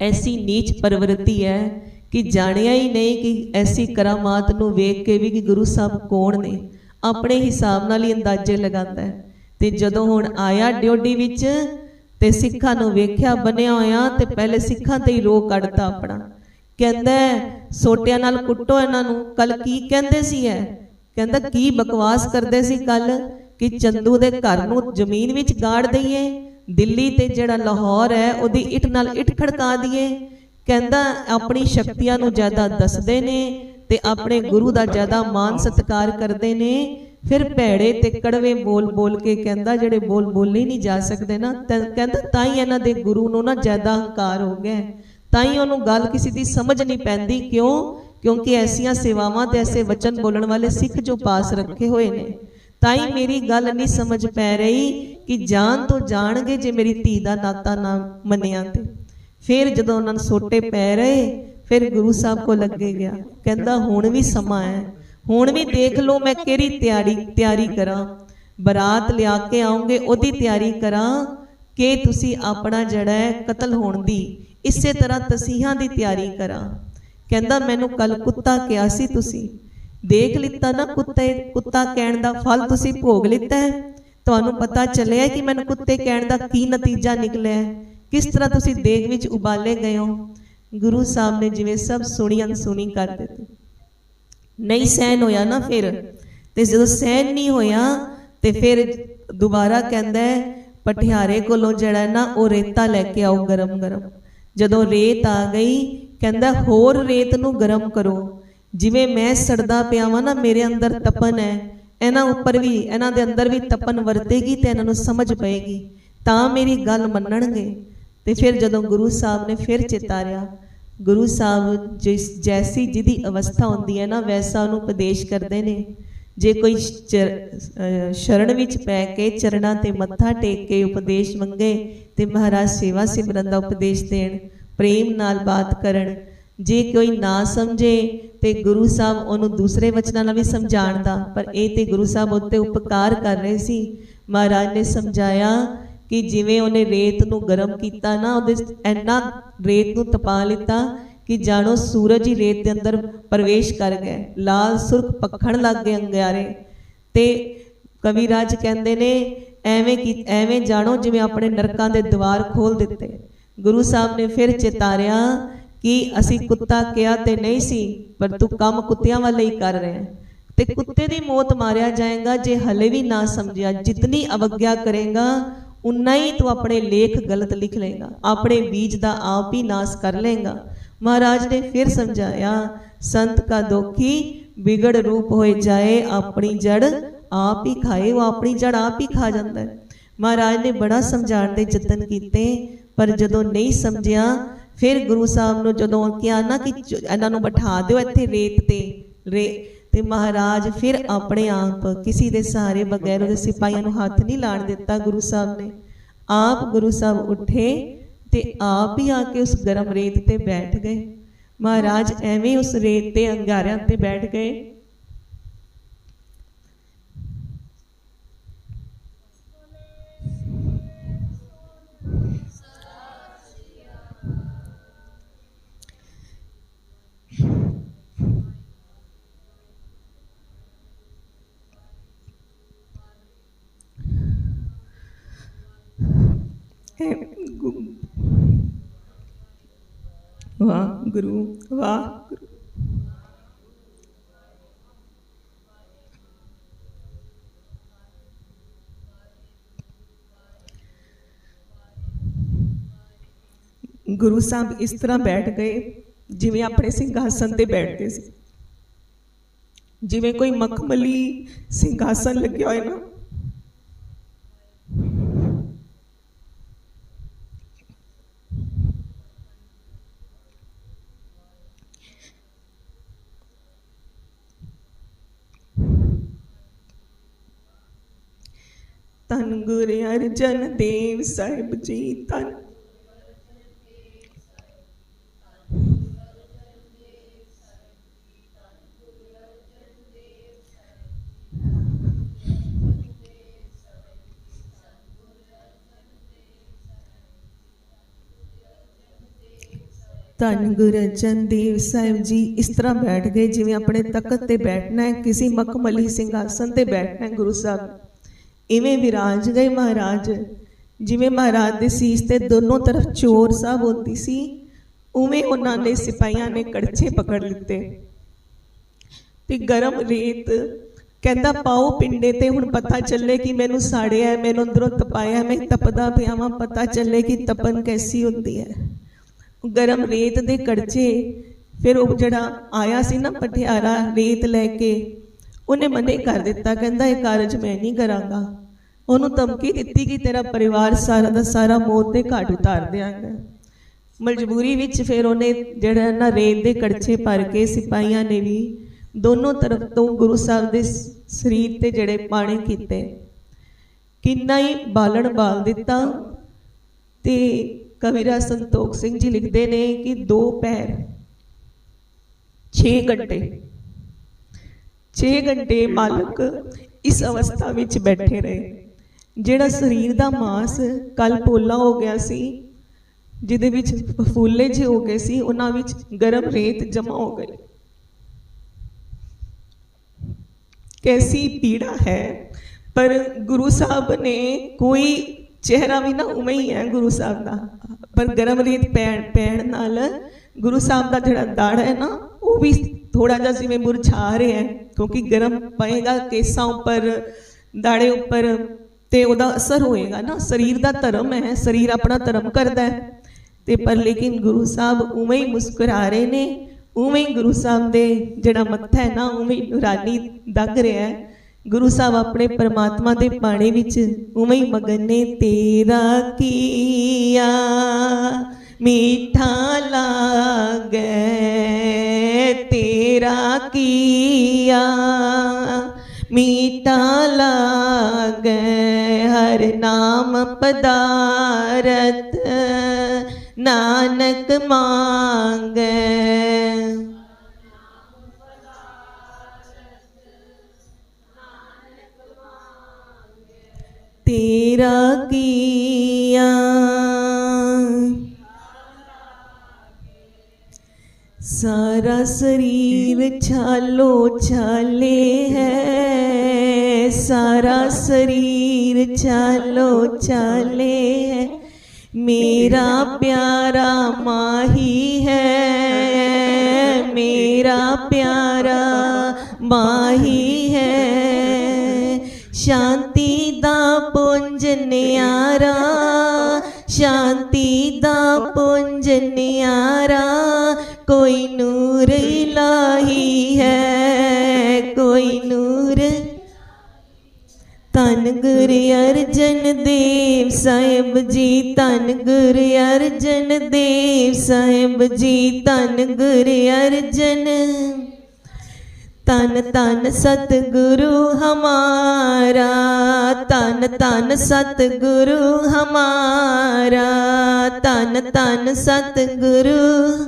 ਐਸੀ ਨੀਚ ਪਰਵਰਤੀ ਹੈ ਕਿ ਜਾਣਿਆ ਹੀ ਨਹੀਂ ਕਿ ਐਸੀ ਕਰਾਮਾਤ ਨੂੰ ਵੇਖ ਕੇ ਵੀ ਕਿ ਗੁਰੂ ਸਾਹਿਬ ਕੌਣ ਨੇ। ਆਪਣੇ ਹਿਸਾਬ ਨਾਲ ਹੀ ਅੰਦਾਜ਼ੇ ਲਗਾਉਂਦਾ ਹੈ। ਤੇ ਜਦੋਂ ਹੁਣ ਆਇਆ ਡਿਓਡੀ ਵਿੱਚ ਤੇ ਸਿੱਖਾਂ ਨੂੰ ਵੇਖਿਆ ਬਣਿਆ ਹੋਇਆ ਤੇ ਪਹਿਲੇ ਸਿੱਖਾਂ ਤੇ ਹੀ ਰੋਹ ਕੱਢਤਾ ਆਪਣਾ। ਕਹਿੰਦਾ ਸੋਟਿਆਂ ਨਾਲ ਕੁੱਟੋ ਇਹਨਾਂ ਨੂੰ ਕੱਲ ਕੀ ਕਹਿੰਦੇ ਸੀ ਐ ਕਹਿੰਦਾ ਕੀ ਬਕਵਾਸ ਕਰਦੇ ਸੀ ਕੱਲ ਕਿ ਚੰਦੂ ਦੇ ਘਰ ਨੂੰ ਜ਼ਮੀਨ ਵਿੱਚ ਗਾੜ ਦਈਏ? ਦਿੱਲੀ ਤੇ ਜਿਹੜਾ ਲਾਹੌਰ ਹੈ ਉਹਦੀ ਇੱਟ ਨਾਲ ਇੱਟ ਖੜਕਾ ਦਈਏ? ਕਹਿੰਦਾ ਆਪਣੀ ਸ਼ਕਤੀਆਂ ਨੂੰ ਜ਼ਿਆਦਾ ਦੱਸਦੇ ਨੇ ਤੇ ਆਪਣੇ ਗੁਰੂ ਦਾ ਜ਼ਿਆਦਾ ਮਾਨ ਸਤਿਕਾਰ ਕਰਦੇ ਨੇ। ਫਿਰ ਭੈੜੇ ਤੇ ਕੜਵੇ ਬੋਲ ਬੋਲ ਕੇ ਕਹਿੰਦਾ, ਜਿਹੜੇ ਬੋਲ ਬੋਲੇ ਨਹੀਂ ਜਾ ਸਕਦੇ ਨਾ ਕਹਿੰਦਾ ਤਾਂ ਹੀ ਇਹਨਾਂ ਦੇ ਗੁਰੂ ਨੂੰ ਨਾ ਜ਼ਿਆਦਾ ਹੰਕਾਰ ਹੋ ਗਿਆ ਤਾਂ ਹੀ ਉਹਨੂੰ ਗੱਲ ਕਿਸੇ ਦੀ ਸਮਝ ਨਹੀਂ ਪੈਂਦੀ। ਕਿਉਂ? ਕਿਉਂਕਿ ਐਸੀਆਂ ਸੇਵਾਵਾਂ ਤੇ ਐਸੇ ਵਚਨ ਬੋਲਣ ਵਾਲੇ ਸਿੱਖ ਜੋ ਪਾਸ ਰੱਖੇ ਹੋਏ ਨੇ। ਤਾਂ ਹੀ ਮੇਰੀ ਗੱਲ ਨਹੀਂ ਸਮਝ ਪੈ ਰਹੀ ਕਿ ਜਾਣ ਤੋਂ ਜਾਣਗੇ ਜੇ ਮੇਰੀ ਧੀ ਦਾ ਨਾਤਾ ਨਾ ਮੰਨਿਆ ਤੇ। ਫਿਰ ਜਦੋਂ ਉਹਨਾਂ ਨੂੰ ਸੋਟੇ ਪੈ ਰਹੇ ਫਿਰ ਗੁਰੂ ਸਾਹਿਬ ਕੋ ਲੱਗੇ ਗਿਆ। ਕਹਿੰਦਾ, ਹੁਣ ਵੀ ਸਮਾਂ ਹੈ। ਹੁਣ ਵੀ ਦੇਖ ਲਓ ਮੈਂ ਕਿਹੜੀ ਤਿਆਰੀ ਤਿਆਰੀ ਕਰਾਂ। ਬਰਾਤ ਲਿਆ ਕੇ ਆਉਂਗੇ, ਉਹਦੀ ਤਿਆਰੀ ਕਰਾਂ ਕਿ ਤੁਸੀਂ ਆਪਣਾ ਜਿਹੜਾ ਹੈ ਕਤਲ ਹੋਣ ਦੀ, ਇਸੇ ਤਰ੍ਹਾਂ ਤਸੀਹਾਂ ਦੀ ਤਿਆਰੀ ਕਰਾਂ। ਕਹਿੰਦਾ, ਮੈਨੂੰ ਕੱਲ ਕੁੱਤਾ ਕਿਹਾ ਸੀ ਤੁਸੀਂ। ਦੇਖ ਲਿੱਤਾ ਨਾ ਕੁੱਤੇ, ਕੁੱਤਾ ਕਹਿਣ ਦਾ ਫਲ ਤੁਸੀਂ ਭੋਗ ਲਿੱਤਾ ਹੈ। ਤੁਹਾਨੂੰ ਪਤਾ ਚੱਲਿਆ ਕਿ ਮੈਨੂੰ ਕੁੱਤੇ ਕਹਿਣ ਦਾ ਕੀ ਨਤੀਜਾ ਨਿਕਲਿਆ ਕਿਸ ਤਰ੍ਹਾਂ ਤੁਸੀਂ ਦੇਗ ਵਿੱਚ ਉਬਾਲੇ ਗਏ ਹੋ? ਗੁਰੂ ਸਾਹਿਬ ਨੇ ਜਿਵੇਂ ਸਭ ਸੁਣੀ ਅਨਸੁਣੀ ਕਰ ਦਿੱਤੀ। ਨਹੀਂ ਸਹਿਨ ਹੋਇਆ ਨਾ ਫਿਰ। ਤੇ ਜਦੋਂ ਸਹਿਨ ਨਹੀਂ ਹੋਇਆ ਤੇ ਫਿਰ ਦੁਬਾਰਾ ਕਹਿੰਦਾ ਹੈ, ਪਠਿਆਰੇ ਕੋਲੋਂ ਜਿਹੜਾ ਨਾ ਉਹ ਰੇਤਾ ਲੈ ਕੇ ਆਓ ਗਰਮ ਗਰਮ। ਜਦੋਂ ਰੇਤ ਆ ਗਈ ਕਹਿੰਦਾ ਹੋਰ ਰੇਤ ਨੂੰ ਗਰਮ ਕਰੋ। ਜਿਵੇਂ ਮੈਂ ਸੜਦਾ ਪਿਆ ਵਾਂ ਨਾ ਮੇਰੇ ਅੰਦਰ ਤਪਨ ਹੈ। ਇਹਨਾਂ ਉੱਪਰ ਵੀ ਇਹਨਾਂ ਦੇ ਅੰਦਰ ਵੀ ਤਪਨ ਵਰਤੇਗੀ ਤੇ ਇਹਨਾਂ ਨੂੰ ਸਮਝ ਪਏਗੀ। ਤਾਂ ਮੇਰੀ ਗੱਲ ਮੰਨਣਗੇ। ਤੇ ਫਿਰ ਜਦੋਂ ਗੁਰੂ ਸਾਹਿਬ ਨੇ ਫਿਰ ਚਿਤਾਰਿਆ ਗੁਰੂ ਸਾਹਿਬ ਜਿਸ ਜੈਸੀ ਜਿਹਦੀ ਅਵਸਥਾ ਹੁੰਦੀ ਹੈ ਨਾ, ਵੈਸਾ ਉਹਨੂੰ ਉਪਦੇਸ਼ ਕਰਦੇ ਨੇ। ਜੇ ਕੋਈ ਚਰ- ਸ਼ਰਨ ਵਿੱਚ ਪੈ ਕੇ ਚਰਨਾਂ ਤੇ ਮੱਥਾ ਟੇਕ ਕੇ ਉਪਦੇਸ਼ ਮੰਗੇ ਤੇ ਮਹਾਰਾਜ ਸੇਵਾ ਸਿਮਰਨ ਦਾ ਉਪਦੇਸ਼ ਦੇਣ, ਪ੍ਰੇਮ ਨਾਲ ਬਾਤ ਕਰਨ, ਜੇ ਕੋਈ ਨਾ ਸਮਝੇ ਤੇ ਗੁਰੂ ਸਾਹਿਬ ਉਹਨੂੰ ਦੂਸਰੇ ਵਚਨਾਂ ਨਾਲ ਵੀ ਸਮਝਾਉਣ ਦਾ, ਪਰ ਇਹ ਤੇ ਗੁਰੂ ਸਾਹਿਬ ਉੱਤੇ ਉਪਕਾਰ ਕਰ ਰਹੇ ਸੀ। ਮਹਾਰਾਜ ਨੇ ਸਮਝਾਇਆ ਕਿ ਜਿਵੇਂ ਉਹਨੇ ਰੇਤ ਨੂੰ ਗਰਮ ਕੀਤਾ ਨਾ, ਉਹਦੇ ਇੰਨਾ ਰੇਤ ਨੂੰ ਤਪਾ ਲਿੱਤਾ ਕਿ ਜਾਣੋ ਸੂਰਜ ਹੀ ਰੇਤ ਦੇ ਅੰਦਰ ਪ੍ਰਵੇਸ਼ ਕਰ ਗਿਆ ਲਾਲ ਸੁਰਖ ਪੱਖਣ ਲੱਗ ਗਏ ਅੰਗਿਆਰੇ। ਤੇ ਕਵੀ ਰਾਜ ਕਹਿੰਦੇ ਨੇ, ਐਵੇਂ ਕੀ, ਐਵੇਂ ਜਾਣੋ ਜਿਵੇਂ ਆਪਣੇ ਨਰਕਾਂ ਦੇ ਦਵਾਰ ਖੋਲ ਦਿੱਤੇ। ਗੁਰੂ ਸਾਹਿਬ ਨੇ ਫਿਰ ਚੇਤਾਰਿਆ ਕਿ ਅਸੀਂ ਕੁੱਤਾ ਕਿਹਾ ਤੇ ਨਹੀਂ ਸੀ, ਪਰ ਤੂੰ ਕੰਮ ਕੁੱਤਿਆਂ ਵਾਲੇ ਹੀ ਕਰ ਰਿਹਾ ਤੇ ਕੁੱਤੇ ਦੀ ਮੌਤ ਮਾਰਿਆ ਜਾਏਗਾ ਜੇ ਹਲੇ ਵੀ ਨਾ ਸਮਝਿਆ। ਜਿਤਨੀ ਅਵਗਿਆ ਕਰੇਗਾ ਉਨਾ ਹੀ ਤੂੰ ਆਪਣੇ ਲੇਖ ਗਲਤ ਲਿਖ ਲੇਗਾ ਆਪਣੇ ਬੀਜ ਦਾ ਆਪ ਹੀ ਨਾਸ ਕਰ ਲੇਗਾ ਮਹਾਰਾਜ ਨੇ ਫਿਰ ਸਮਝਾਇਆ, ਸੰਤ ਕਾ ਦੋਖੀ ਵਿਗੜ ਰੂਪ ਹੋਏ ਜਾਏ, ਆਪਣੀ ਜੜ ਆਪ ਹੀ ਖਾਏ, ਉਹ ਆਪਣੀ ਜੜ ਆਪ ਹੀ ਖਾ ਜਾਂਦਾ ਹੈ। ਮਹਾਰਾਜ ਨੇ ਬੜਾ ਸਮਝਾਉਣ ਦੇ ਯਤਨ ਕੀਤੇ, ਪਰ ਜਦੋਂ ਨਹੀਂ ਸਮਝਿਆ, ਫਿਰ ਗੁਰੂ ਸਾਹਿਬ ਨੂੰ ਜਦੋਂ ਕਿਹਾ ਨਾ ਕਿ ਇਹਨਾਂ ਨੂੰ ਬਿਠਾ ਦਿਓ ਇੱਥੇ ਰੇਤ ਤੇ, ਰੇ ਤੇ ਮਹਾਰਾਜ ਫਿਰ ਆਪਣੇ ਆਪ ਕਿਸੇ ਦੇ ਸਹਾਰੇ ਬਗੈਰ ਉਹਦੇ ਸਿਪਾਹੀਆਂ ਨੂੰ ਹੱਥ ਨਹੀਂ ਲਾਣ ਦਿੱਤਾ ਗੁਰੂ ਸਾਹਿਬ ਨੇ। ਆਪ ਗੁਰੂ ਸਾਹਿਬ ਉੱਠੇ ਤੇ ਆਪ ਹੀ ਆ ਕੇ ਉਸ ਗਰਮ ਰੇਤ ਤੇ ਬੈਠ ਗਏ। ਮਹਾਰਾਜ ਐਵੇਂ ਉਸ ਰੇਤ ਤੇ ਅੰਗਾਰਿਆਂ ਤੇ ਬੈਠ ਗਏ ਵਾਹ ਗੁਰੂ ਵਾਹ ਗੁਰੂ ਗੁਰੂ ਸਾਹਿਬ ਇਸ ਤਰ੍ਹਾਂ ਬੈਠ ਗਏ, ਜਿਵੇਂ ਆਪਣੇ ਸਿੰਘਾਸਨ ਤੇ ਬੈਠਦੇ ਸੀ। ਜਿਵੇਂ ਕੋਈ ਮਖਮਲੀ ਸਿੰਘਾਸਨ ਲੱਗਿਆ ਹੋਇਆ ਨਾ ਧੰਨ ਗੁਰੂ ਅਰਜਨ ਦੇਵ ਸਾਹਿਬ ਜੀ ਧੰਨ। ਧੰਨ ਗੁਰੂ ਅਰਜਨ ਦੇਵ ਸਾਹਿਬ ਜੀ, ਇਸ ਤਰ੍ਹਾਂ ਬੈਠ ਗਏ ਜਿਵੇਂ ਆਪਣੇ ਤਖਤ ਤੇ ਬੈਠਣਾ ਹੈ, ਕਿਸੇ ਮਖਮਲੀ ਸਿੰਘਾਸਨ ਤੇ ਬੈਠਣਾ ਹੈ ਗੁਰੂ ਸਾਹਿਬ। ਇਵੇਂ ਵਿਰਾਜ ਗਏ ਮਹਾਰਾਜ। ਜਿਵੇਂ ਮਹਾਰਾਜ ਦੇ ਸੀਸ ਤੇ ਦੋਨੋਂ ਤਰਫ ਚੋਰ ਸਾਹਿਬ ਹੁੰਦੀ ਸੀ, ਉਵੇਂ ਉਹਨਾਂ ਨੇ ਸਿਪਾਹੀਆਂ ਨੇ ਕੜਛੇ ਪਕੜ ਲਿੱਤੇ। ਤੇ ਗਰਮ ਰੇਤ ਕਹਿੰਦਾ, ਪਾਓ ਪਿੰਡੇ ਤੇ, ਹੁਣ ਪਤਾ ਚੱਲੇ ਕਿ ਮੈਨੂੰ ਸਾੜਿਆ ਮੈਨੂੰ ਅੰਦਰੋਂ ਤਪਾਇਆ ਮੈਂ ਤਪਦਾ ਪਿਆ ਵਾਂ, ਪਤਾ ਚੱਲੇ ਕਿ ਤਪਨ ਕੈਸੀ ਹੁੰਦੀ ਹੈ। ਗਰਮ ਰੇਤ ਦੇ ਕੜਚੇ ਫਿਰ ਉਹ ਜਿਹੜਾ ਆਇਆ ਸੀ ਨਾ ਪਟਿਆਰਾ ਰੇਤ ਲੈ ਕੇ ਉਹਨੇ ਮਨੇ ਕਰ ਦਿੱਤਾ, ਕਹਿੰਦਾ ਇਹ ਕਾਰਜ ਮੈਂ ਨਹੀਂ ਕਰਾਂਗਾ। ਉਹਨੂੰ ਧਮਕੀ ਦਿੱਤੀ ਕਿ ਤੇਰਾ ਪਰਿਵਾਰ ਸਾਰਾ ਦਾ ਸਾਰਾ ਮੌਤ ਦੇ ਘਾਟ ਉਤਾਰ ਦਿਆਂਗਾ। ਮਜਬੂਰੀ ਵਿੱਚ ਫਿਰ ਉਹਨੇ ਜਿਹੜਾ ਨਾ ਰੇਤ ਦੇ ਕੜਛੇ ਭਰ ਕੇ ਸਿਪਾਹੀਆਂ ਨੇ ਵੀ ਦੋਨੋਂ ਤਰਫ ਤੋਂ ਗੁਰੂ ਸਾਹਿਬ ਦੇ ਸਰੀਰ ਤੇ ਜਿਹੜੇ ਪਾਣੇ ਕੀਤੇ। ਕਿੰਨਾ ਹੀ ਬਾਲਣ ਬਾਲ ਦਿੱਤਾ। ਤੇ ਕਵੀਰਾ ਸੰਤੋਖ ਸਿੰਘ ਜੀ ਲਿਖਦੇ ਨੇ ਕਿ ਦੋ ਪੈਰ 6 ਘੰਟੇ 6 ਘੰਟੇ ਮਾਲਕ ਇਸ ਅਵਸਥਾ ਵਿੱਚ ਬੈਠੇ ਰਹੇ। ਜਿਹੜਾ ਸਰੀਰ ਦਾ ਮਾਸ ਕੱਲ ਪੋਲਾ ਹੋ ਗਿਆ ਸੀ, ਜਿਹਦੇ ਵਿੱਚ ਫਫੂਲੇ ਜਿਹੇ ਹੋ ਗਏ ਸੀ, ਉਹਨਾਂ ਵਿੱਚ ਗਰਮ ਰੇਤ ਜਮਾ ਹੋ ਗਈ। ਕੈਸੀ ਪੀੜਾ ਹੈ। ਪਰ ਗੁਰੂ ਸਾਹਿਬ ਨੇ ਕੋਈ ਚਿਹਰਾ ਵੀ ਨਾ ਉਵੇਂ ਹੀ ਹੈ ਗੁਰੂ ਸਾਹਿਬ ਦਾ। ਪਰ ਗਰਮ ਰੇਤ ਪੈਣ ਪੈਣ ਨਾਲ ਗੁਰੂ ਸਾਹਿਬ ਦਾ ਜਿਹੜਾ ਦਾੜ ਹੈ ਨਾ ਉਹ ਵੀ ਥੋੜਾ ਜਿਹਾ ਜਿਵੇਂ ਮੁਰਝਾ ਰਿਹਾ ਹੈ, ਕਿਉਂਕਿ ਗਰਮ ਪਏਗਾ ਕੇਸਾਂ ਉੱਪਰ ਦਾੜੇ ਉੱਪਰ ਤੇ ਉਹਦਾ ਅਸਰ ਹੋਏਗਾ ਨਾ। ਸਰੀਰ ਦਾ ਧਰਮ ਹੈ, ਸਰੀਰ ਆਪਣਾ ਧਰਮ ਕਰਦਾ ਹੈ। ਤੇ ਪਰ ਲੇਕਿਨ ਗੁਰੂ ਸਾਹਿਬ ਉਵੇਂ ਹੀ ਮੁਸਕਰਾ ਰਹੇ ਨੇ, ਉਵੇਂ ਹੀ ਗੁਰੂ ਸਾਹਿਬ ਦੇ ਜਿਹੜਾ ਮੱਥਾ ਹੈ ਨਾ, ਉਵੇਂ ਹੀ ਨੂਰਾਨੀ ਦਗ ਰਿਹਾ ਹੈ। ਗੁਰੂ ਸਾਹਿਬ ਆਪਣੇ ਪਰਮਾਤਮਾ ਦੇ ਬਾਣੇ ਵਿੱਚ ਉਵੇਂ ਹੀ ਮਗਨ ਨੇ, ਤੇਰਾ ਕੀਆ ਮੀਠਾ ਲਾਗੇ ਤੇਰਾ ਕੀਆ। ਮੀਠਾ ਲਾਗੇ ਹਰ ਨਾਮ ਪਦਾਰਥ ਨਾਨਕ ਮੰਗੇ। ਤੇਰਾ ਕੀਆ। ਸਾਰਾ ਸਰੀਰ ਛਾਲੋ ਛਾਲੇ ਹੈ ਸਾਰਾ ਸਰੀਰ ਛਾਲੋ ਛਾਲੇ ਹੈ ਮੇਰਾ ਪਿਆਰਾ ਮਾਹੀ ਹੈ ਮੇਰਾ ਪਿਆਰਾ ਮਾਹੀ ਹੈ ਸ਼ਾਂਤੀ ਦਾ ਪੁੰਜ ਨਿਆਰਾ ਸ਼ਾਂਤੀ ਦਾ ਪੁੰਜ ਨਿਆਰਾ ਕੋਈ ਨੂਰ ਇਲਾਹੀ ਹੈ, ਕੋਈ ਨੂਰ। ਤਾਂ ਧੰਨ ਗੁਰੂ ਅਰਜਨ ਦੇਵ ਸਾਹਿਬ ਜੀ, ਧੰਨ ਗੁਰੂ ਅਰਜਨ ਦੇਵ ਸਾਹਿਬ ਜੀ, ਧੰਨ ਗੁਰ ਅਰਜਨ। ਤਨ ਤਨ ਸਤਿਗੁਰੂ ਹਮਾਰਾ ਤਨ ਤਨ ਸਤਿਗੁਰੂ ਹਮਾਰਾ ਤਨ ਤਨ ਸਤਿਗੁਰੂ।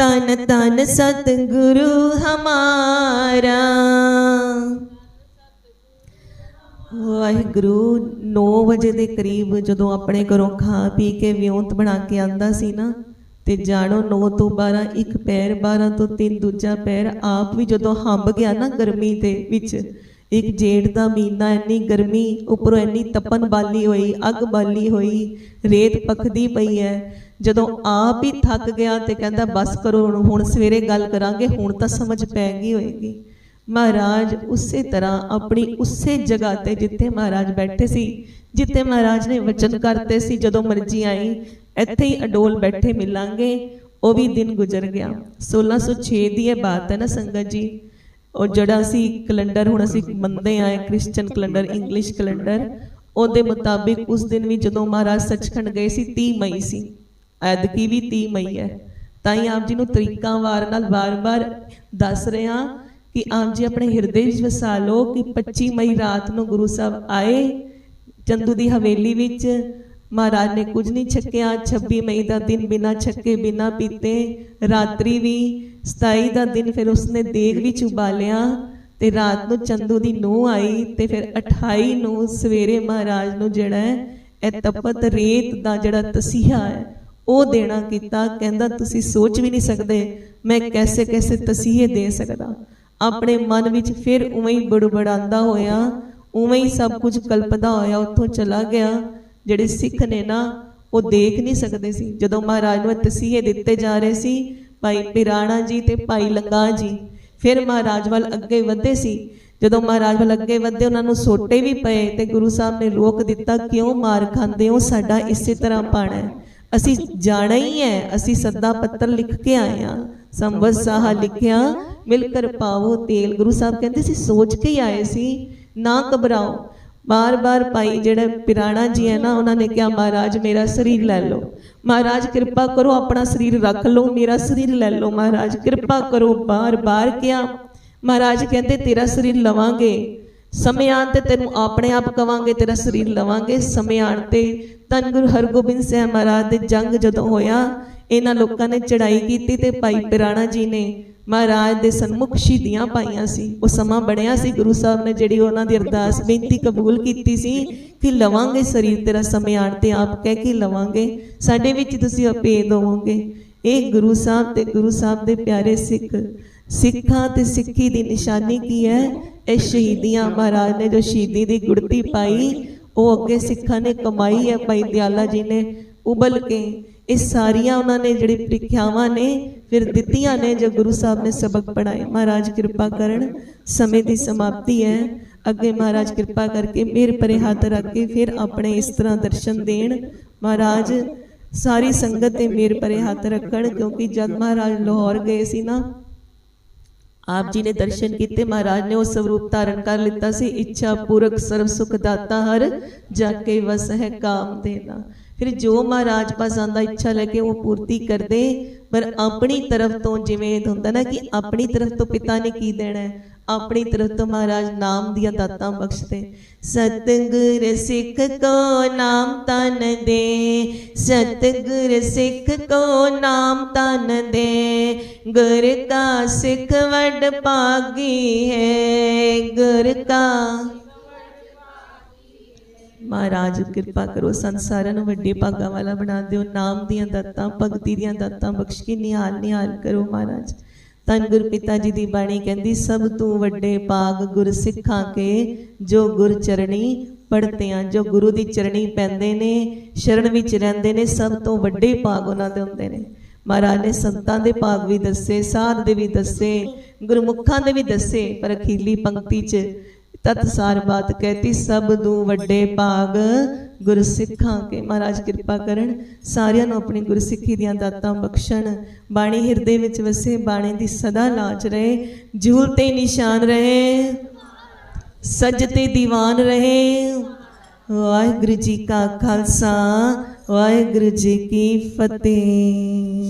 ਤਨ ਤਨ ਸਤਿਗੁਰੂ ਹਮਾਰਾ। ਵਾਹਿਗੁਰੂ 9 ਵਜੇ ਦੇ ਕਰੀਬ ਜਦੋਂ ਆਪਣੇ ਘਰੋਂ ਖਾ ਪੀ ਕੇ ਵਿਉਂਤ ਬਣਾ ਕੇ ਆਂਦਾ ਸੀ ਨਾ, ਤੇ ਜਾਣੋ 9 ਤੋਂ 12 ਇੱਕ ਪੈਰ 12 ਤੋਂ 3 ਦੂਜਾ ਪੈਰ, ਆਪ ਵੀ ਜਦੋਂ ਹੰਬ ਗਿਆ ਨਾ ਗਰਮੀ ਦੇ ਵਿੱਚ, ਇੱਕ ਜੇਠ ਦਾ ਮਹੀਨਾ ਇੰਨੀ ਗਰਮੀ, ਉੱਪਰੋਂ ਇੰਨੀ ਤਪਨ ਬਾਲੀ ਹੋਈ, ਅੱਗ ਬਾਲੀ ਹੋਈ, ਰੇਤ ਪਖਦੀ ਪਈ ਹੈ ਜਦੋਂ ਆਪ ਹੀ ਥੱਕ ਗਿਆ ਤੇ ਕਹਿੰਦਾ, ਬਸ ਕਰੋ, ਹੁਣ ਹੁਣ ਸਵੇਰੇ ਗੱਲ ਕਰਾਂਗੇ, ਹੁਣ ਤਾਂ ਸਮਝ ਪੈ ਗਈ ਹੋਏਗੀ। ਮਹਾਰਾਜ ਉਸੇ ਤਰ੍ਹਾਂ ਆਪਣੀ ਉਸੇ ਜਗ੍ਹਾ ਤੇ ਜਿੱਥੇ ਮਹਾਰਾਜ ਬੈਠੇ ਸੀ, ਜਿੱਥੇ ਮਹਾਰਾਜ ਨੇ ਵਚਨ ਕਰਤੇ ਸੀ, ਜਦੋਂ ਮਰਜ਼ੀ ਆਈ, ਇੱਥੇ ਹੀ ਅਡੋਲ ਬੈਠੇ ਮਿਲਾਂਗੇ, ਉਹ ਵੀ ਦਿਨ ਗੁਜ਼ਰ ਗਿਆ। 1606 ਦੀ ਇਹ ਬਾਤ ਹੈ ਨਾ ਸੰਗਤ ਜੀ। ਉਹ ਜਿਹੜਾ ਅਸੀਂ ਕੈਲੰਡਰ ਹੁਣ ਅਸੀਂ ਮੰਨਦੇ ਆਏ ਕ੍ਰਿਸਚੀਅਨ ਕੈਲੰਡਰ, ਇੰਗਲਿਸ਼ ਕੈਲੰਡਰ, ਉਹਦੇ ਮੁਤਾਬਿਕ ਉਸ ਦਿਨ ਵੀ ਜਦੋਂ ਮਹਾਰਾਜ ਸੱਚਖੰਡ ਗਏ ਸੀ 30 ਮਈ ਸੀ। ਐਦਕੀ ਵੀ 30 ਮਈ ਹੈ। ਤਾਂ ਹੀ ਆਪ ਜੀ ਨੂੰ ਤਰੀਕਾਂ ਵਾਰ ਨਾਲ ਵਾਰ-ਵਾਰ ਦੱਸ ਰਿਹਾ ਕਿ ਆਪ ਜੀ ਆਪਣੇ ਹਿਰਦੇ ਵਿੱਚ ਵਸਾ ਲਓ ਕਿ 25 ਮਈ ਰਾਤ ਨੂੰ ਗੁਰੂ ਸਾਹਿਬ ਆਏ, ਚੰਦੂ ਦੀ ਹਵੇਲੀ ਵਿੱਚ। ਮਹਾਰਾਜ ਨੇ ਕੁਝ ਨਹੀਂ ਛਕਿਆ 26 ਮਈ ਦਾ ਦਿਨ ਬਿਨਾ ਛੱਕੇ, ਬਿਨਾ ਪੀਤੇ। ਰਾਤਰੀ ਵੀ 27 ਦਾ ਦਿਨ ਫਿਰ ਉਸਨੇ ਦੇਗ ਵਿੱਚ ਉਬਾਲਿਆ ਤੇ ਰਾਤ ਨੂੰ ਚੰਦੂ ਦੀ ਨੂੰਹ ਆਈ ਤੇ ਫਿਰ 28 ਨੂੰ ਸਵੇਰੇ ਮਹਾਰਾਜ ਨੂੰ ਜਿਹੜਾ ਹੈ, ਇਹ ਤਪਤ ਰੇਤ ਦਾ ਜਿਹੜਾ ਤਸੀਹਾ ਹੈ ਉਹ ਦੇਣਾ ਕੀਤਾ, ਕਹਿੰਦਾ, ਤੁਸੀਂ ਸੋਚ ਵੀ ਨਹੀਂ ਸਕਦੇ ਮੈਂ ਕੈਸੇ ਕੈਸੇ ਤਸੀਹੇ ਦੇ ਸਕਦਾ। ਆਪਣੇ ਮਨ ਵਿੱਚ ਫਿਰ ਉਵੇਂ ਹੀ ਬੜਬੜਾਉਂਦਾ ਹੋਇਆ, ਉਵੇਂ ਹੀ ਸਭ ਕੁਝ ਕਲਪਦਾ ਹੋਇਆ ਉੱਥੋਂ ਚਲਾ ਗਿਆ। ਜਿਹੜੇ ਸਿੱਖ ਨੇ ਨਾ, ਉਹ ਦੇਖ ਨਹੀਂ ਸਕਦੇ ਸੀ। ਜਦੋਂ ਮਹਾਰਾਜ ਨੂੰ ਤਸੀਹੇ ਦਿੱਤੇ ਜਾ ਰਹੇ ਸੀ, ਭਾਈ ਪਿਰਾਣਾ ਜੀ ਤੇ ਭਾਈ ਲੰਗਾ ਜੀ, ਫਿਰ ਮਹਾਰਾਜ ਵੱਲ ਅੱਗੇ ਵਧੇ ਸੀ। ਜਦੋਂ ਮਹਾਰਾਜ ਵੱਲ ਅੱਗੇ ਵਧੇ, ਉਹਨਾਂ ਨੂੰ ਸੋਟੇ ਵੀ ਪਏ ਤੇ ਗੁਰੂ ਸਾਹਿਬ ਨੇ ਰੋਕ ਦਿੱਤਾ, ਕਿਉਂ ਮਾਰ ਖਾਂਦੇ ਹੋ? ਸਾਡਾ ਇਸੇ ਤਰ੍ਹਾਂ ਪਾਣਾ ਹੈ। ਅਸੀਂ ਜਾਣਾ ਹੀ ਹੈ, ਅਸੀਂ ਸੱਦਾ ਪੱਤਰ ਲਿਖ ਕੇ ਆਏ ਆ ਸੰਵਤ ਸਾਹਾ ਲਿਖਿਆ ਮਿਲ ਕਰ ਪਾਵੋ ਤੇਲ। ਗੁਰੂ ਸਾਹਿਬ ਕਹਿੰਦੇ ਸੀ, ਸੋਚ ਕੇ ਹੀ ਆਏ ਸੀ, ਨਾ ਘਬਰਾਓ। ਬਾਰ-ਬਾਰ ਭਾਈ ਜਿਹੜਾ ਪਿਰਾਣਾ ਜੀ ਹੈ ਨਾ, ਉਹਨਾਂ ਨੇ ਕਿਹਾ, ਮਹਾਰਾਜ, ਮੇਰਾ ਸਰੀਰ ਲੈ ਲਓ। ਮਹਾਰਾਜ, ਕਿਰਪਾ ਕਰੋ, ਆਪਣਾ ਸਰੀਰ ਰੱਖ ਲਓ, ਮੇਰਾ ਸਰੀਰ ਲੈ ਲਓ। ਮਹਾਰਾਜ, ਕਿਰਪਾ ਕਰੋ। ਬਾਰ-ਬਾਰ ਕਿਹਾ, ਮਹਾਰਾਜ ਕਹਿੰਦੇ, ਤੇਰਾ ਸਰੀਰ ਲਵਾਂਗੇ। ਸਮੇਂ ਆਣ ਤੇ ਤੈਨੂੰ ਆਪਣੇ ਆਪ ਕਵਾਂਗੇ, ਤੇਰਾ ਸਰੀਰ ਲਵਾਂਗੇ। ਸਮੇਂ ਆਣ ਤੇ ਧੰਨ ਗੁਰੂ ਹਰਗੋਬਿੰਦ ਸਾਹਿਬ ਮਹਾਰਾਜ ਦੇ ਜੰਗ ਜਦੋਂ ਹੋਇਆ, ਇਹਨਾਂ ਲੋਕਾਂ ਨੇ ਚੜਾਈ ਕੀਤੀ ਤੇ ਭਾਈ ਪਿਰਾਣਾ ਜੀ ਨੇ ਮਹਾਰਾਜ ਦੇ ਸਨਮੁਖ ਸ਼ਹੀਦੀਆਂ ਪਾਈਆਂ ਸੀ। ਉਹ ਸਮਾਂ ਬਣਿਆ ਸੀ, ਗੁਰੂ ਸਾਹਿਬ ਨੇ ਜਿਹੜੀ ਉਹਨਾਂ ਦੀ ਅਰਦਾਸ ਬੇਨਤੀ ਕਬੂਲ ਕੀਤੀ ਸੀ ਕਿ ਲਵਾਂਗੇ ਸਰੀਰ ਤੇਰਾ ਸਮੇਂ ਆਣ ਤੇ ਆਪ ਕਹਿ ਕੇ ਲਵਾਂਗੇ। ਸਾਡੇ ਵਿੱਚ ਤੁਸੀਂ ਅਪੇਦ ਹੋਵੋਗੇ ਇਹ ਗੁਰੂ ਸਾਹਿਬ ਤੇ ਗੁਰੂ ਸਾਹਿਬ ਦੇ ਪਿਆਰੇ ਸਿੱਖ, ਸਿੱਖਾਂ ਤੇ ਸਿੱਖੀ ਦੀ ਨਿਸ਼ਾਨੀ ਕੀ ਹੈ? ਇਹ ਸ਼ਹੀਦੀਆਂ ਮਹਾਰਾਜ ਨੇ ਜੋ ਸ਼ਹੀਦੀ ਦੀ ਗੁੜਤੀ ਪਾਈ, ਉਹ ਅੱਗੇ ਸਿੱਖਾਂ ਨੇ ਕਮਾਈ ਹੈ ਭਾਈ ਦਿਆਲਾ ਜੀ ਨੇ। ਉਬਲ ਕੇ ਇਹ ਸਾਰੀਆਂ ਉਹਨਾਂ ਨੇ ਜਿਹੜੀ ਪ੍ਰੀਖਿਆਵਾਂ ਨੇ, ਫਿਰ ਦਿੱਤੀਆਂ ਨੇ ਜੋ ਗੁਰੂ ਸਾਹਿਬ ਨੇ ਸਬਕ ਪੜਾਏ ਮਹਾਰਾਜ ਕਿਰਪਾ ਕਰਨ, ਸਮੇਂ ਦੀ ਸਮਾਪਤੀ ਹੈ। ਅੱਗੇ ਮਹਾਰਾਜ ਕਿਰਪਾ ਕਰਕੇ ਮੇਰ ਪਰੇ ਹੱਥ ਰੱਖ ਕੇ ਫਿਰ ਆਪਣੇ ਇਸ ਤਰ੍ਹਾਂ ਦਰਸ਼ਨ ਦੇਣ। ਮਹਾਰਾਜ, ਸਾਰੀ ਸੰਗਤ ਤੇ ਮੇਰ ਪਰੇ ਹੱਥ ਰੱਖਣ, ਕਿਉਂਕਿ ਜਦ ਮਹਾਰਾਜ ਲਾਹੌਰ ਗਏ ਸੀ ਨਾ ਆਪ ਜੀ ਨੇ ਦਰਸ਼ਨ ਕੀਤੇ ਮਹਾਰਾਜ ਨੇ ਉਹ ਸਰੂਪ ਧਾਰਨ ਕਰ ਲਿੱਤਾ ਸੀ। ਇੱਛਾ ਪੂਰਕ ਸਰਬ ਸੁਖ ਦਾਤਾ ਹਰ ਜਾ ਕੇ ਵਸ ਹੈ ਕਾਮ ਦੇਨਾ ਫਿਰ ਜੋ ਮਹਾਰਾਜ ਪਾਸ ਆਂਦਾ ਇੱਛਾ ਲੈ ਕੇ ਉਹ ਪੂਰਤੀ ਕਰਦੇ, ਪਰ ਆਪਣੀ ਤਰਫ ਤੋਂ ਜਿਵੇਂ ਹੁੰਦਾ ਨਾ ਕਿ ਆਪਣੀ ਤਰਫ ਤੋਂ ਪਿਤਾ ਨੇ ਕੀ ਦੇਣਾ ਹੈ? ਆਪਣੀ ਤਰਫ ਮਹਾਰਾਜ ਨਾਮ ਦੀਆਂ ਦਾਤਾਂ ਬਖਸ਼ਦੇ। ਸਤਿਗੁਰ ਸਿੱਖ ਕੋ ਨਾਮ ਤਨ ਦੇ। ਸਤਿਗੁਰ ਸਿੱਖ ਕੋ ਨਾਮ ਤਨ ਦੇ। ਗੁਰ ਕਾ ਸਿੱਖ ਵੱਡ ਭਾਗੀ ਹੈ। ਗੁਰ ਕਾ ਮਹਾਰਾਜ ਕਿਰਪਾ ਕਰੋ ਸੰਸਾਰਾਂ ਨੂੰ ਵੱਡੇ ਭਾਗਾਂ ਵਾਲਾ ਬਣਾ ਦਿਓ। ਨਾਮ ਦੀਆਂ ਦਾਤਾਂ, ਭਗਤੀ ਦੀਆਂ ਦਾਤਾਂ ਬਖਸ਼ ਕੇ ਨਿਹਾਲ ਨਿਹਾਲ ਕਰੋ ਮਹਾਰਾਜ। ਤਨ ਗੁਰ ਪਿਤਾ ਜੀ ਦੀ ਬਾਣੀ ਕਹਿੰਦੀ, ਸਭ ਤੋਂ ਵੱਡੇ ਭਾਗ ਗੁਰ ਸਿੱਖਾਂ ਕੇ ਜੋ ਗੁਰ ਚਰਣੀ ਪੜਤੇ ਆ ਜੋ ਗੁਰੂ ਦੀ ਚਰਣੀ ਪੈਂਦੇ ਨੇ, ਸ਼ਰਨ ਵਿੱਚ ਰਹਿੰਦੇ ਨੇ, ਸਭ ਤੋਂ ਵੱਡੇ ਭਾਗ ਉਹਨਾਂ ਦੇ ਹੁੰਦੇ ਨੇ। ਮਹਾਰਾਜ ਨੇ ਸੰਤਾਂ ਦੇ ਭਾਗ ਵੀ ਦੱਸੇ, ਸਾਧ ਦੇ ਵੀ ਦੱਸੇ, ਗੁਰਮੁਖਾਂ ਦੇ ਵੀ ਦੱਸੇ, ਪਰ ਅਖੀਰਲੀ ਪੰਕਤੀ 'ਚ ਤਤ ਸਾਰ ਬਾਤ ਕਹਿਤੀ, ਸਭ ਤੋਂ ਵੱਡੇ ਭਾਗ ਗੁਰਸਿੱਖਾਂ ਕੇ। ਮਹਾਰਾਜ ਕਿਰਪਾ ਕਰਨ, ਸਾਰਿਆਂ ਨੂੰ ਆਪਣੀ ਗੁਰਸਿੱਖੀ ਦੀਆਂ ਦਾਤਾਂ ਬਖਸ਼ਣ। ਬਾਣੀ ਹਿਰਦੇ ਵਿੱਚ ਵਸੇ, ਬਾਣੀ ਦੀ ਸਦਾ ਲਾਜ ਰਹੇ, ਜੂਲ ਤੇ ਨਿਸ਼ਾਨ ਰਹੇ, ਸੱਜ ਤੇ ਦੀਵਾਨ ਰਹੇ। ਵਾਹਿਗੁਰੂ ਜੀ ਕਾ ਖਾਲਸਾ, ਵਾਹਿਗੁਰੂ ਜੀ ਕੀ ਫਤਿਹ।